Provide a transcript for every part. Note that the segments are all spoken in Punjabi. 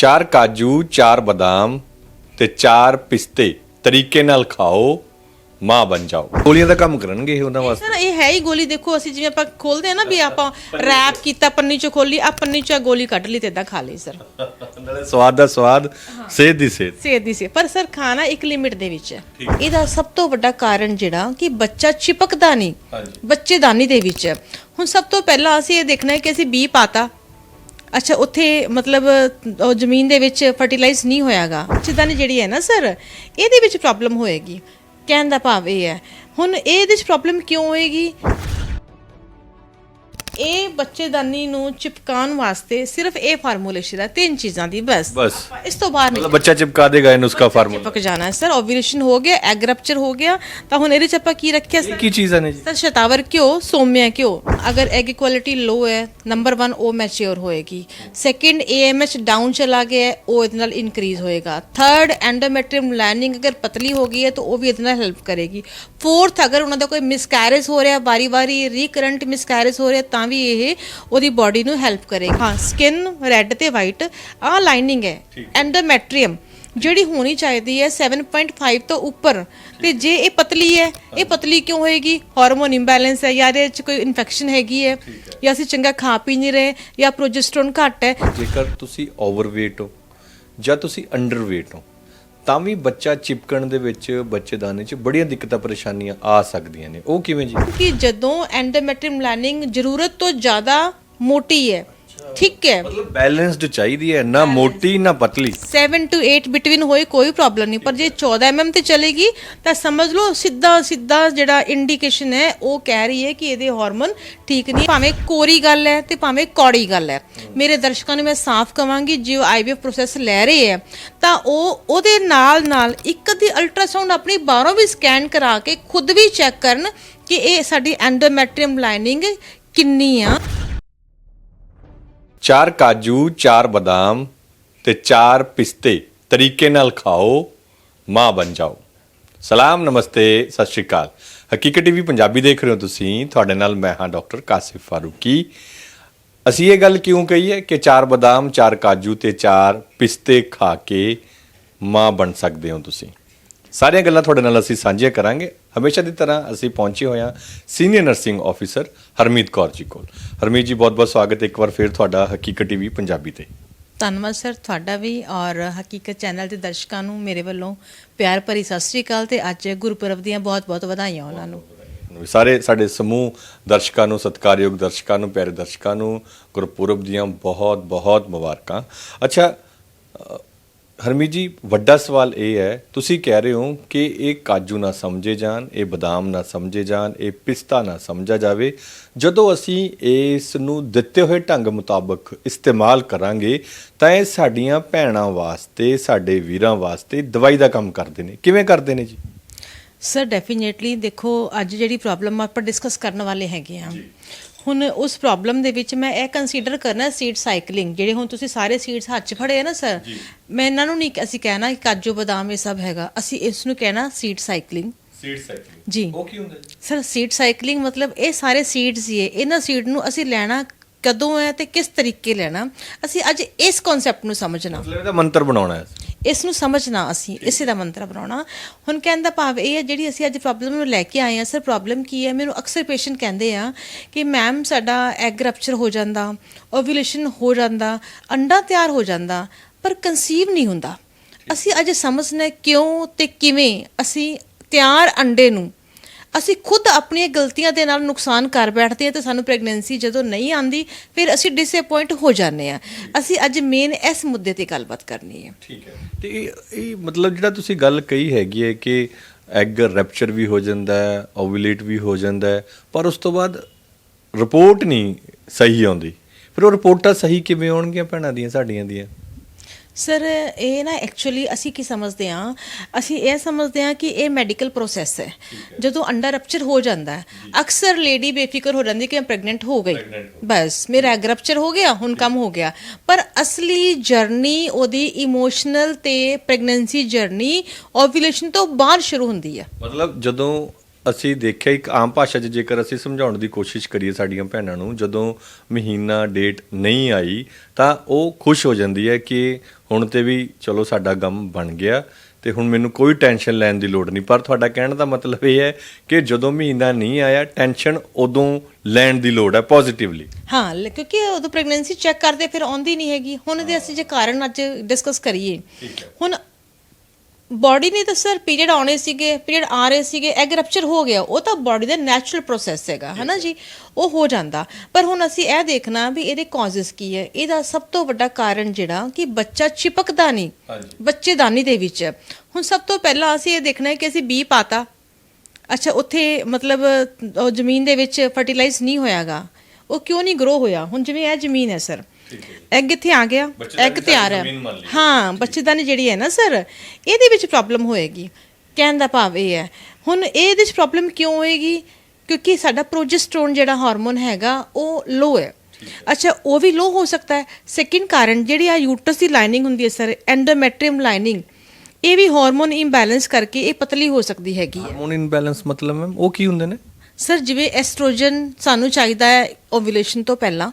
ਚਾਰ ਕਾਜੂ ਚਾਰ ਬਦਾਮ ਤੇ ਚਾਰ ਪਿਸਤੇ ਤਰੀਕੇ ਨਾਲ ਖਾਓ ਮਾਂ ਬਣ ਜਾਓ। ਗੋਲੀਆਂ ਦਾ ਕੰਮ ਕਰਨਗੇ ਇਹ ਉਹਨਾਂ ਵਾਸਤੇ? ਸਰ ਇਹ ਹੈ ਹੀ ਗੋਲੀ। ਦੇਖੋ ਅਸੀਂ ਜਿਵੇਂ ਆਪਾਂ ਖੋਲਦੇ ਆ ਨਾ ਵੀ ਆਪਾਂ ਰੈਪ ਕੀਤਾ ਪੰਨੀ ਚੋਂ ਖੋਲੀ ਆ ਪੰਨੀ ਚੋਂ ਗੋਲੀ ਕੱਢ ਲਈ ਤੇ ਇਦਾਂ ਖਾ ਲਈ ਸਰ। ਨਾਲੇ ਸਵਾਦ ਦਾ ਸਵਾਦ ਸਿਹਤ ਦੀ ਸਿਹਤ। ਸਿਹਤ ਦੀ ਸਿਹਤ। ਪਰ ਸਰ ਖਾਣਾ ਇੱਕ ਲਿਮਿਟ ਦੇ ਵਿੱਚ ਹੈ। ਇਹਦਾ ਸਭ ਤੋਂ ਵੱਡਾ ਕਾਰਨ ਜਿਹੜਾ ਕਿ ਬੱਚਾ ਚਿਪਕਦਾ ਨਹੀਂ। ਬੱਚੇਦਾਨੀ ਦੇ ਵਿੱਚ। ਹੈ। ਹੁਣ ਸਭ ਤੋਂ ਪਹਿਲਾਂ ਅਸੀਂ ਇਹ ਦੇਖਣਾ ਹੈ ਕਿ ਅਸੀਂ ਬੀ ਪਾਤਾ। ਅੱਛਾ, ਉੱਥੇ ਮਤਲਬ, ਉਹ ਜ਼ਮੀਨ ਦੇ ਵਿੱਚ ਫਰਟੀਲਾਈਜ਼ ਨਹੀਂ ਹੋਇਆਗਾ। ਬੱਚੇਦਾਨੀ ਜਿਹੜੀ ਹੈ ਨਾ ਸਰ ਇਹਦੇ ਵਿੱਚ ਪ੍ਰੋਬਲਮ ਹੋਏਗੀ। ਕਹਿਣ ਦਾ ਭਾਵ ਇਹ ਹੈ। ਹੁਣ ਇਹਦੇ ਵਿੱਚ ਪ੍ਰੋਬਲਮ ਕਿਉਂ ਹੋਏਗੀ? ਇਹ ਬੱਚੇਦਾਨੀ ਨੂੰ ਚਿਪਕਾਉਣ ਵਾਸਤੇ ਸਿਰਫ ਇਹ ਫਾਰਮੂਲੇਸ਼ਨ ਹੈ ਤਿੰਨ ਚੀਜ਼ਾਂ ਦੀ ਬਸ। ਬਸ। ਇਸ ਤੋਂ ਬਾਹਰ ਨਹੀਂ ਮਤਲਬ ਬੱਚਾ ਚਿਪਕਾ ਦੇਗਾ ਇਹਨੂੰ ਉਸਕਾ ਫਾਰਮੂਲਾ। ਚਿਪਕ ਜਾਣਾ ਹੈ। ਸਰ ਓਵੂਲੇਸ਼ਨ ਹੋ ਗਿਆ ਐਗ ਰਪਚਰ ਹੋ ਗਿਆ। ਤਾਂ ਹੁਣ ਇਹਦੇ ਚ ਆਪਾਂ ਕੀ ਰੱਖਿਆ ਇਹ ਸਰ ਕੀ ਚੀਜ਼ਾਂ ਨੇ ਜੀ? ਸਰ ਸ਼ਤਾਵਰ ਘਿਓ ਸੋਮਿਆ ਘਿਓ। ਅਗਰ ਐਗ ਇਕੁਐਲਿਟੀ ਲੋ ਹੈ ਨੰਬਰ 1 ਉਹ ਮੈਚਿਓਰ ਹੋਏਗੀ। ਸੈਕਿੰਡ ਏਐਮਐਚ ਡਾਊਨ ਚਲਾ ਗਿਆ ਹੈ, ਉਹ ਇਹਦੇ ਨਾਲ ਇਨਕਰੀਜ਼ ਹੋਏਗਾ। ਥਰਡ ਐਂਡੋਮੈਟ੍ਰੀਅਮ ਲਾਈਨਿੰਗ ਅਗਰ ਪਤਲੀ ਹੋ ਗਈ ਹੈ ਤਾਂ ਉਹ ਵੀ ਇਹਦੇ ਨਾਲ ਹੈਲਪ ਕਰੇਗੀ। ਫੋਰਥ ਅਗਰ ਉਹਨਾਂ ਦਾ ਕੋਈ ਮਿਸਕੈਰੇਜ ਹੋ ਰਿਹਾ ਵਾਰੀ-ਵਾਰੀ ਰੀਕਰੈਂਟ ਮਿਸਕੈਰੇਜ ਹੋ ਰਿਹਾ ਤਾਂ ਵੀ ਇਹ ਉਹਦੀ ਬਾਡੀ ਨੂੰ ਹੈਲਪ ਕਰੇਗਾ। ਹਾਂ ਸਕਿਨ ਰੈੱਡ ਤੇ ਵਾਈਟ ਆ ਲਾਈਨਿੰਗ ਹੈ ਐਂਡੋਮੈਟ੍ਰੀਅਮ ਜਿਹੜੀ ਹੋਣੀ ਚਾਹੀਦੀ ਹੈ 7.5 ਤੋਂ ਉੱਪਰ। ਤੇ ਜੇ ਇਹ ਪਤਲੀ ਹੈ ਇਹ ਪਤਲੀ ਕਿਉਂ ਹੋਏਗੀ? ਹਾਰਮੋਨ ਇੰਬੈਲੈਂਸ ਹੈ ਜਾਂ ਇਹਦੇ ਵਿੱਚ ਕੋਈ ਇਨਫੈਕਸ਼ਨ ਹੈਗੀ ਹੈ ਜਾਂ ਅਸੀਂ ਚੰਗਾ ਖਾ ਪੀ ਨਹੀਂ ਰਹੇ ਜਾਂ ਪ੍ਰੋਜੈਸਟਰੋਨ ਘੱਟ ਹੈ। ਜੇਕਰ ਤੁਸੀਂ ਓਵਰਵੇਟ ਹੋ ਜਾਂ ਤੁਸੀਂ ਅੰਡਰਵੇਟ ਹੋ ਤਾਂ ਵੀ ਬੱਚਾ ਚਿਪਕਣ ਦੇ ਵਿੱਚ ਬੱਚੇਦਾਨੇ 'ਚ ਬੜੀਆਂ ਦਿੱਕਤਾਂ, ਪਰੇਸ਼ਾਨੀਆਂ ਆ ਸਕਦੀਆਂ ਨੇ। ਉਹ ਕਿਵੇਂ ਜੀ? ਕਿ ਜਦੋਂ ਐਂਡੋਮੈਟ੍ਰੀਅਮ ਲਾਈਨਿੰਗ ਜ਼ਰੂਰਤ ਤੋਂ ਜ਼ਿਆਦਾ ਮੋਟੀ ਹੈ ਠੀਕ ਹੈ। ਮਤਲਬ ਬੈਲੈਂਸਡ ਚਾਹੀਦੀ ਹੈ ਨਾ ਮੋਟੀ ਨਾ ਪਤਲੀ। 7 ਟੂ 8 ਬਿਟਵੀਨ ਹੋਏ ਕੋਈ ਪ੍ਰੋਬਲਮ ਨਹੀਂ। ਪਰ ਜੇ 14 ਐਮਐਮ ਤੇ ਚਲੇਗੀ ਤਾਂ ਸਮਝ ਲਓ ਸਿੱਧਾ ਸਿੱਧਾ ਜਿਹੜਾ ਇੰਡੀਕੇਸ਼ਨ ਹੈ ਉਹ ਕਹਿ ਰਹੀ ਹੈ ਕਿ ਇਹਦੇ ਹਾਰਮੋਨ ਠੀਕ ਨਹੀਂ। ਭਾਵੇਂ ਕੋਰੀ ਗੱਲ ਹੈ ਤੇ ਭਾਵੇਂ ਕੌੜੀ ਗੱਲ ਹੈ। ਮੇਰੇ ਦਰਸ਼ਕਾਂ ਨੂੰ ਮੈਂ ਸਾਫ਼ ਕਵਾਂਗੀ ਜੇ ਆਈਵੀਐਫ ਪ੍ਰੋਸੈਸ ਲੈ ਰਹੇ ਹੈ ਤਾਂ ਉਹ ਉਹਦੇ ਨਾਲ ਨਾਲ ਇੱਕ ਦੀ ਅਲਟਰਾਸਾਊਂਡ ਆਪਣੀ ਬਾਹਰੋਂ ਵੀ ਸਕੈਨ ਕਰਾ ਕੇ ਖੁਦ ਵੀ ਚੈੱਕ ਕਰਨ ਕਿ ਇਹ ਸਾਡੀ ਐਂਡੋਮੈਟ੍ਰੀਅਮ ਲਾਈਨਿੰਗ ਕਿੰਨੀ ਆ। ਚਾਰ ਕਾਜੂ, ਚਾਰ ਬਦਾਮ ਤੇ ਚਾਰ ਪਿਸਤੇ। ਤਰੀਕੇ ਨਾਲ ਖਾਓ, ਮਾਂ ਬਣ ਜਾਓ। ਸਲਾਮ, ਨਮਸਤੇ, ਸਤਿ ਸ਼੍ਰੀ ਅਕਾਲ। ਹਕੀਕਤ ਟੀਵੀ ਪੰਜਾਬੀ ਦੇਖ ਰਹੇ ਹੋ ਤੁਸੀਂ। ਤੁਹਾਡੇ ਨਾਲ ਮੈਂ ਹਾਂ ਡਾਕਟਰ ਕਾਸਿਫ ਫਾਰੂਕੀ। ਅਸੀਂ ਇਹ ਗੱਲ ਕਿਉਂ ਕਹੀ ਹੈ ਕਿ ਚਾਰ ਬਦਾਮ, ਚਾਰ ਕਾਜੂ ਤੇ ਚਾਰ ਪਿਸਤੇ ਖਾ ਕੇ ਮਾਂ ਬਣ ਸਕਦੇ ਹੋ ਤੁਸੀਂ? ਸਾਰੀਆਂ ਗੱਲਾਂ ਤੁਹਾਡੇ ਨਾਲ ਅਸੀਂ ਸਾਂਝੀਆਂ ਕਰਾਂਗੇ। ਹਮੇਸ਼ਾ ਦੀ ਤਰ੍ਹਾਂ ਅਸੀਂ ਪਹੁੰਚੇ ਹੋਏ ਹਾਂ senior nursing officer Harmeet Kaur ji ਕੋਲ। ਹਰਮੀਤ ਜੀ ਬਹੁਤ ਬਹੁਤ ਸਵਾਗਤ ਹੈ ਇੱਕ ਵਾਰ ਫਿਰ ਤੁਹਾਡਾ ਹਕੀਕਤ ਟੀਵੀ ਪੰਜਾਬੀ ਤੇ। ਧੰਨਵਾਦ ਸਰ ਤੁਹਾਡਾ ਵੀ ਔਰ ਹਕੀਕਤ ਚੈਨਲ ਦੇ ਦਰਸ਼ਕਾਂ ਨੂੰ ਮੇਰੇ ਵੱਲੋਂ ਪਿਆਰ ਭਰੀ ਸਤਿ ਸ੍ਰੀ ਅਕਾਲ ਤੇ ਅੱਜ ਗੁਰਪੁਰਬ ਦੀਆਂ ਬਹੁਤ-ਬਹੁਤ ਵਧਾਈਆਂ ਉਹਨਾਂ ਨੂੰ। ਸਾਰੇ ਸਾਡੇ ਸਮੂਹ ਦਰਸ਼ਕਾਂ ਨੂੰ ਸਤਿਕਾਰਯੋਗ ਦਰਸ਼ਕਾਂ ਨੂੰ ਪਿਆਰੇ ਦਰਸ਼ਕਾਂ ਨੂੰ ਗੁਰਪੁਰਬ ਦੀਆਂ ਬਹੁਤ ਬਹੁਤ ਮੁਬਾਰਕਾਂ। ਅੱਛਾ ਹਰਮੀਤ ਜੀ ਵੱਡਾ ਸਵਾਲ ਇਹ ਹੈ ਤੁਸੀਂ ਕਹਿ ਰਹੇ ਹੋ ਕਿ ਇਹ ਕਾਜੂ ਨਾ ਸਮਝੇ ਜਾਣ ਇਹ ਬਦਾਮ ਨਾ ਸਮਝੇ ਜਾਣ ਇਹ ਪਿਸਤਾ ਨਾ ਸਮਝਿਆ ਜਾਵੇ। ਜਦੋਂ ਅਸੀਂ ਇਸ ਨੂੰ ਦਿੱਤੇ ਹੋਏ ਢੰਗ ਮੁਤਾਬਕ ਇਸਤੇਮਾਲ ਕਰਾਂਗੇ ਤਾਂ ਇਹ ਸਾਡੀਆਂ ਭੈਣਾਂ ਵਾਸਤੇ ਸਾਡੇ ਵੀਰਾਂ ਵਾਸਤੇ ਦਵਾਈ ਦਾ ਕੰਮ ਕਰਦੇ ਨੇ। ਕਿਵੇਂ ਕਰਦੇ ਨੇ ਜੀ? ਸਰ ਡੈਫੀਨੇਟਲੀ ਦੇਖੋ ਅੱਜ ਜਿਹੜੀ ਪ੍ਰੋਬਲਮ ਆਪਾਂ ਡਿਸਕਸ ਕਰਨ ਵਾਲੇ ਹੈਗੇ ਆ ਹੁਣ ਉਸ ਪ੍ਰੋਬਲਮ ਦੇ ਵਿੱਚ ਮੈਂ ਇਹ ਕੰਸੀਡਰ ਕਰਨਾ ਸੀਡ ਸਾਈਕਲਿੰਗ ਜਿਹੜੇ ਹੁਣ ਤੁਸੀਂ ਸਾਰੇ ਸੀਡਸ ਹੱਥ 'ਚ ਫੜੇ ਆ ਨਾ ਸਰ ਮੈਂ ਇਹਨਾਂ ਨੂੰ ਨਹੀਂ ਅਸੀਂ ਕਹਿਣਾ ਕਿ ਕਾਜੂ ਬਦਾਮ ਇਹ ਸਭ ਹੈਗਾ। ਅਸੀਂ ਇਸ ਨੂੰ ਕਹਿਣਾ ਸੀਡ ਸਾਈਕਲਿੰਗ ਸੀਡ ਸਾਈਕਲਿੰਗ ਜੀ। ਉਹ ਕੀ ਹੁੰਦਾ ਜੀ? ਸਰ ਸੀਡ ਸਾਈਕਲਿੰਗ ਮਤਲਬ ਇਹ ਸਾਰੇ ਸੀਡਸ ਹੀ ਹੈ। ਇਹਨਾਂ ਸੀਡ ਨੂੰ ਅਸੀਂ ਲੈਣਾ ਕਦੋਂ ਹੈ ਤੇ ਕਿਸ ਤਰੀਕੇ ਲੈਣਾ ਅਸੀਂ ਅੱਜ ਇਸ ਕਨਸੈਪਟ ਨੂੰ ਸਮਝਣਾ। ਮਤਲਬ ਇਹਦਾ ਮੰਤਰ ਬਣਾਉਣਾ ਹੈ। ਇਸ ਨੂੰ ਸਮਝਣਾ ਅਸੀਂ ਇਸੇ ਦਾ ਮੰਤਰ ਬਣਾਉਣਾ। ਹੁਣ ਕਹਿਣ ਦਾ ਭਾਵ ਇਹ ਹੈ ਜਿਹੜੀ ਅਸੀਂ ਅੱਜ ਪ੍ਰੋਬਲਮ ਨੂੰ ਲੈ ਕੇ ਆਏ ਹਾਂ ਸਰ ਪ੍ਰੋਬਲਮ ਕੀ ਹੈ? ਮੈਨੂੰ ਅਕਸਰ ਪੇਸ਼ੈਂਟ ਕਹਿੰਦੇ ਆ ਕਿ ਮੈਮ ਸਾਡਾ ਐਗ ਰਪਚਰ ਹੋ ਜਾਂਦਾ ਓਵੂਲੇਸ਼ਨ ਹੋ ਜਾਂਦਾ ਅੰਡਾ ਤਿਆਰ ਹੋ ਜਾਂਦਾ ਪਰ ਕਨਸੀਵ ਨਹੀਂ ਹੁੰਦਾ। ਅਸੀਂ ਅੱਜ ਸਮਝਣਾ ਕਿਉਂ ਤੇ ਕਿਵੇਂ ਅਸੀਂ ਤਿਆਰ ਅੰਡੇ ਨੂੰ ਅਸੀਂ ਖੁਦ ਆਪਣੀਆਂ ਗਲਤੀਆਂ ਦੇ ਨਾਲ ਨੁਕਸਾਨ ਕਰ ਬੈਠਦੇ ਹਾਂ ਤੇ ਸਾਨੂੰ ਪ੍ਰੈਗਨੈਂਸੀ ਜਦੋਂ ਨਹੀਂ ਆਂਦੀ ਫਿਰ ਅਸੀਂ ਡਿਸਅਪਾਇੰਟ ਹੋ ਜਾਂਦੇ ਆ ਅਸੀਂ ਅੱਜ ਮੇਨ ਇਸ ਮੁੱਦੇ ਤੇ ਗੱਲਬਾਤ ਕਰਨੀ ਹੈ। ਠੀਕ ਹੈ। ਤੇ ਇਹ ਇਹ ਮਤਲਬ ਜਿਹੜਾ ਤੁਸੀਂ ਗੱਲ ਕਹੀ ਹੈਗੀ ਹੈ ਕਿ ਐਗ ਰੈਪਚਰ ਵੀ ਹੋ ਜਾਂਦਾ ਹੈ ਓਵੂਲੇਟ ਵੀ ਹੋ ਜਾਂਦਾ ਹੈ, ਪਰ ਉਸ ਤੋਂ ਬਾਅਦ ਰਿਪੋਰਟ ਨਹੀਂ ਸਹੀ ਆਉਂਦੀ। ਫਿਰ ਉਹ ਰਿਪੋਰਟਾਂ ਸਹੀ ਕਿਵੇਂ ਆਉਣਗੀਆਂ ਭੈਣਾਂ ਦੀਆਂ, ਸਾਡੀਆਂ ਦੀਆਂ? ਸਰ ਇਹ ਨਾ ਐਕਚੁਅਲੀ ਅਸੀਂ ਕੀ ਸਮਝਦੇ ਹਾਂ? ਅਸੀਂ ਇਹ ਸਮਝਦੇ ਹਾਂ ਕਿ ਇਹ ਮੈਡੀਕਲ ਪ੍ਰੋਸੈਸ ਹੈ। ਜਦੋਂ ਅੰਡਾ ਰਪਚਰ ਹੋ ਜਾਂਦਾ ਹੈ ਅਕਸਰ ਲੇਡੀ ਬੇਫਿਕਰ ਹੋ ਜਾਂਦੀ ਕਿ ਮੈਂ ਪ੍ਰੈਗਨੈਂਟ ਹੋ ਗਈ। ਬਸ ਮੇਰਾ ਐਗ ਰਪਚਰ ਹੋ ਗਿਆ ਹੁਣ ਕੰਮ ਹੋ ਗਿਆ। ਪਰ ਅਸਲੀ ਜਰਨੀ ਉਹਦੀ ਇਮੋਸ਼ਨਲ ਤੇ ਪ੍ਰੈਗਨੈਂਸੀ ਜਰਨੀ ਓਵੂਲੇਸ਼ਨ ਤੋਂ ਬਾਅਦ ਸ਼ੁਰੂ ਹੁੰਦੀ ਹੈ। ਮਤਲਬ ਜਦੋਂ ਅਸੀਂ ਦੇਖਿਆ ਇੱਕ ਆਮ ਭਾਸ਼ਾ 'ਚ ਜੇਕਰ ਅਸੀਂ ਸਮਝਾਉਣ ਦੀ ਕੋਸ਼ਿਸ਼ ਕਰੀਏ ਸਾਡੀਆਂ ਭੈਣਾਂ ਨੂੰ ਜਦੋਂ ਮਹੀਨਾ ਡੇਟ ਨਹੀਂ ਆਈ ਤਾਂ ਉਹ ਖੁਸ਼ ਹੋ ਜਾਂਦੀ ਹੈ ਕਿ ਹੁਣ ਤੇ ਵੀ ਚਲੋ ਸਾਡਾ ਗਮ ਬਣ ਗਿਆ ਤੇ ਹੁਣ ਮੈਨੂੰ ਕੋਈ ਟੈਨਸ਼ਨ ਲੈਣ ਦੀ ਲੋੜ ਨਹੀਂ। ਪਰ ਤੁਹਾਡਾ ਕਹਿਣ ਦਾ ਮਤਲਬ ਇਹ ਹੈ ਕਿ ਜਦੋਂ ਮਹੀਨਾ ਨਹੀਂ ਆਇਆ ਟੈਨਸ਼ਨ ਉਦੋਂ ਲੈਣ ਦੀ ਲੋੜ ਹੈ ਪੋਜ਼ਿਟਿਵਲੀ ਹਾਂ ਲ- ਕਿਉਂਕਿ ਉਦੋਂ ਪ੍ਰੈਗਨੈਂਸੀ ਚੈੱਕ ਕਰਦੇ ਫਿਰ ਆਉਂਦੀ ਨਹੀਂ ਹੈਗੀ। ਹੁਣ ਇਹਦੇ ਅਸੀਂ ਜੇ ਕਾਰਨ ਅੱਜ ਡਿਸਕਸ ਕਰੀਏ। ਹੁਣ ਬਾਡੀ ਨੇ ਤਾਂ ਸਰ ਪੀਰੀਅਡ ਆਉਣੇ ਸੀਗੇ ਪੀਰੀਅਡ ਆ ਰਹੇ ਸੀਗੇ ਐਗ ਰਪਚਰ ਹੋ ਗਿਆ ਉਹ ਤਾਂ ਬਾਡੀ ਦਾ ਨੈਚੁਰਲ ਪ੍ਰੋਸੈਸ ਹੈਗਾ ਹਨਾ ਜੀ? ਉਹ ਹੋ ਜਾਂਦਾ। ਪਰ ਹੁਣ ਅਸੀਂ ਇਹ ਦੇਖਣਾ ਵੀ ਇਹਦੇ ਕਾਜ਼ਸ ਕੀ ਹੈ। ਇਹਦਾ ਸਭ ਤੋਂ ਵੱਡਾ ਕਾਰਨ ਜਿਹੜਾ ਕਿ ਬੱਚਾ ਚਿਪਕਦਾ ਨਹੀਂ। ਬੱਚੇਦਾਨੀ ਦੇ ਵਿੱਚ। ਹੁਣ ਸਭ ਤੋਂ ਪਹਿਲਾਂ ਅਸੀਂ ਇਹ ਦੇਖਣਾ ਹੈ ਕਿ ਅਸੀਂ ਬੀ ਪਾਤਾ। ਅੱਛਾ ਉੱਥੇ ਮਤਲਬ ਜ਼ਮੀਨ ਦੇ ਵਿੱਚ ਫਰਟੀਲਾਈਜ਼ ਨਹੀਂ ਹੋਇਆਗਾ। ਉਹ ਕਿਉਂ ਨਹੀਂ ਗਰੋ ਹੋਇਆ? ਹੁਣ ਜਿਵੇਂ ਇਹ ਜ਼ਮੀਨ ਹੈ ਸਰ ਐਗ ਇੱਥੇ ਆ ਗਿਆ। ਐਗ ਤਿਆਰ ਹੈ। ਹਾਂ ਬੱਚੇਦਾਨੀ ਜਿਹੜੀ ਹੈ ਨਾ ਸਰ ਇਹਦੇ ਵਿੱਚ ਪ੍ਰੋਬਲਮ ਹੋਏਗੀ। ਕਹਿਣ ਦਾ ਭਾਵ ਇਹ ਹੈ। ਹੁਣ ਇਹਦੇ ਵਿੱਚ ਪ੍ਰੋਬਲਮ ਕਿਉਂ ਹੋਏਗੀ? ਕਿਉਂਕਿ ਸਾਡਾ ਪ੍ਰੋਜੈਸਟਰੋਨ ਜਿਹੜਾ ਹਾਰਮੋਨ ਹੈਗਾ ਉਹ ਲੋ ਹੈ। ਅੱਛਾ ਉਹ ਵੀ ਲੋ ਹੋ ਸਕਦਾ ਹੈ। ਸੈਕਿੰਡ ਕਾਰਨ ਜਿਹੜੀ ਆ ਯੂਟਰਸ ਦੀ ਲਾਈਨਿੰਗ ਹੁੰਦੀ ਹੈ ਸਰ ਐਂਡੋਮੈਟ੍ਰੀਅਮ ਲਾਈਨਿੰਗ ਇਹ ਵੀ ਹਾਰਮੋਨ ਇੰਬੈਲੈਂਸ ਕਰਕੇ ਇਹ ਪਤਲੀ ਹੋ ਸਕਦੀ ਹੈਗੀ ਹੈ। ਹਾਰਮੋਨ ਇਨਬੈਲੈਂਸ ਮਤਲਬ ਮੈਮ ਉਹ ਕੀ ਹੁੰਦੇ ਨੇ? ਸਰ ਜਿਵੇਂ ਐਸਟ੍ਰੋਜਨ ਸਾਨੂੰ ਚਾਹੀਦਾ ਹੈ ਓਵੂਲੇਸ਼ਨ ਤੋਂ ਪਹਿਲਾਂ।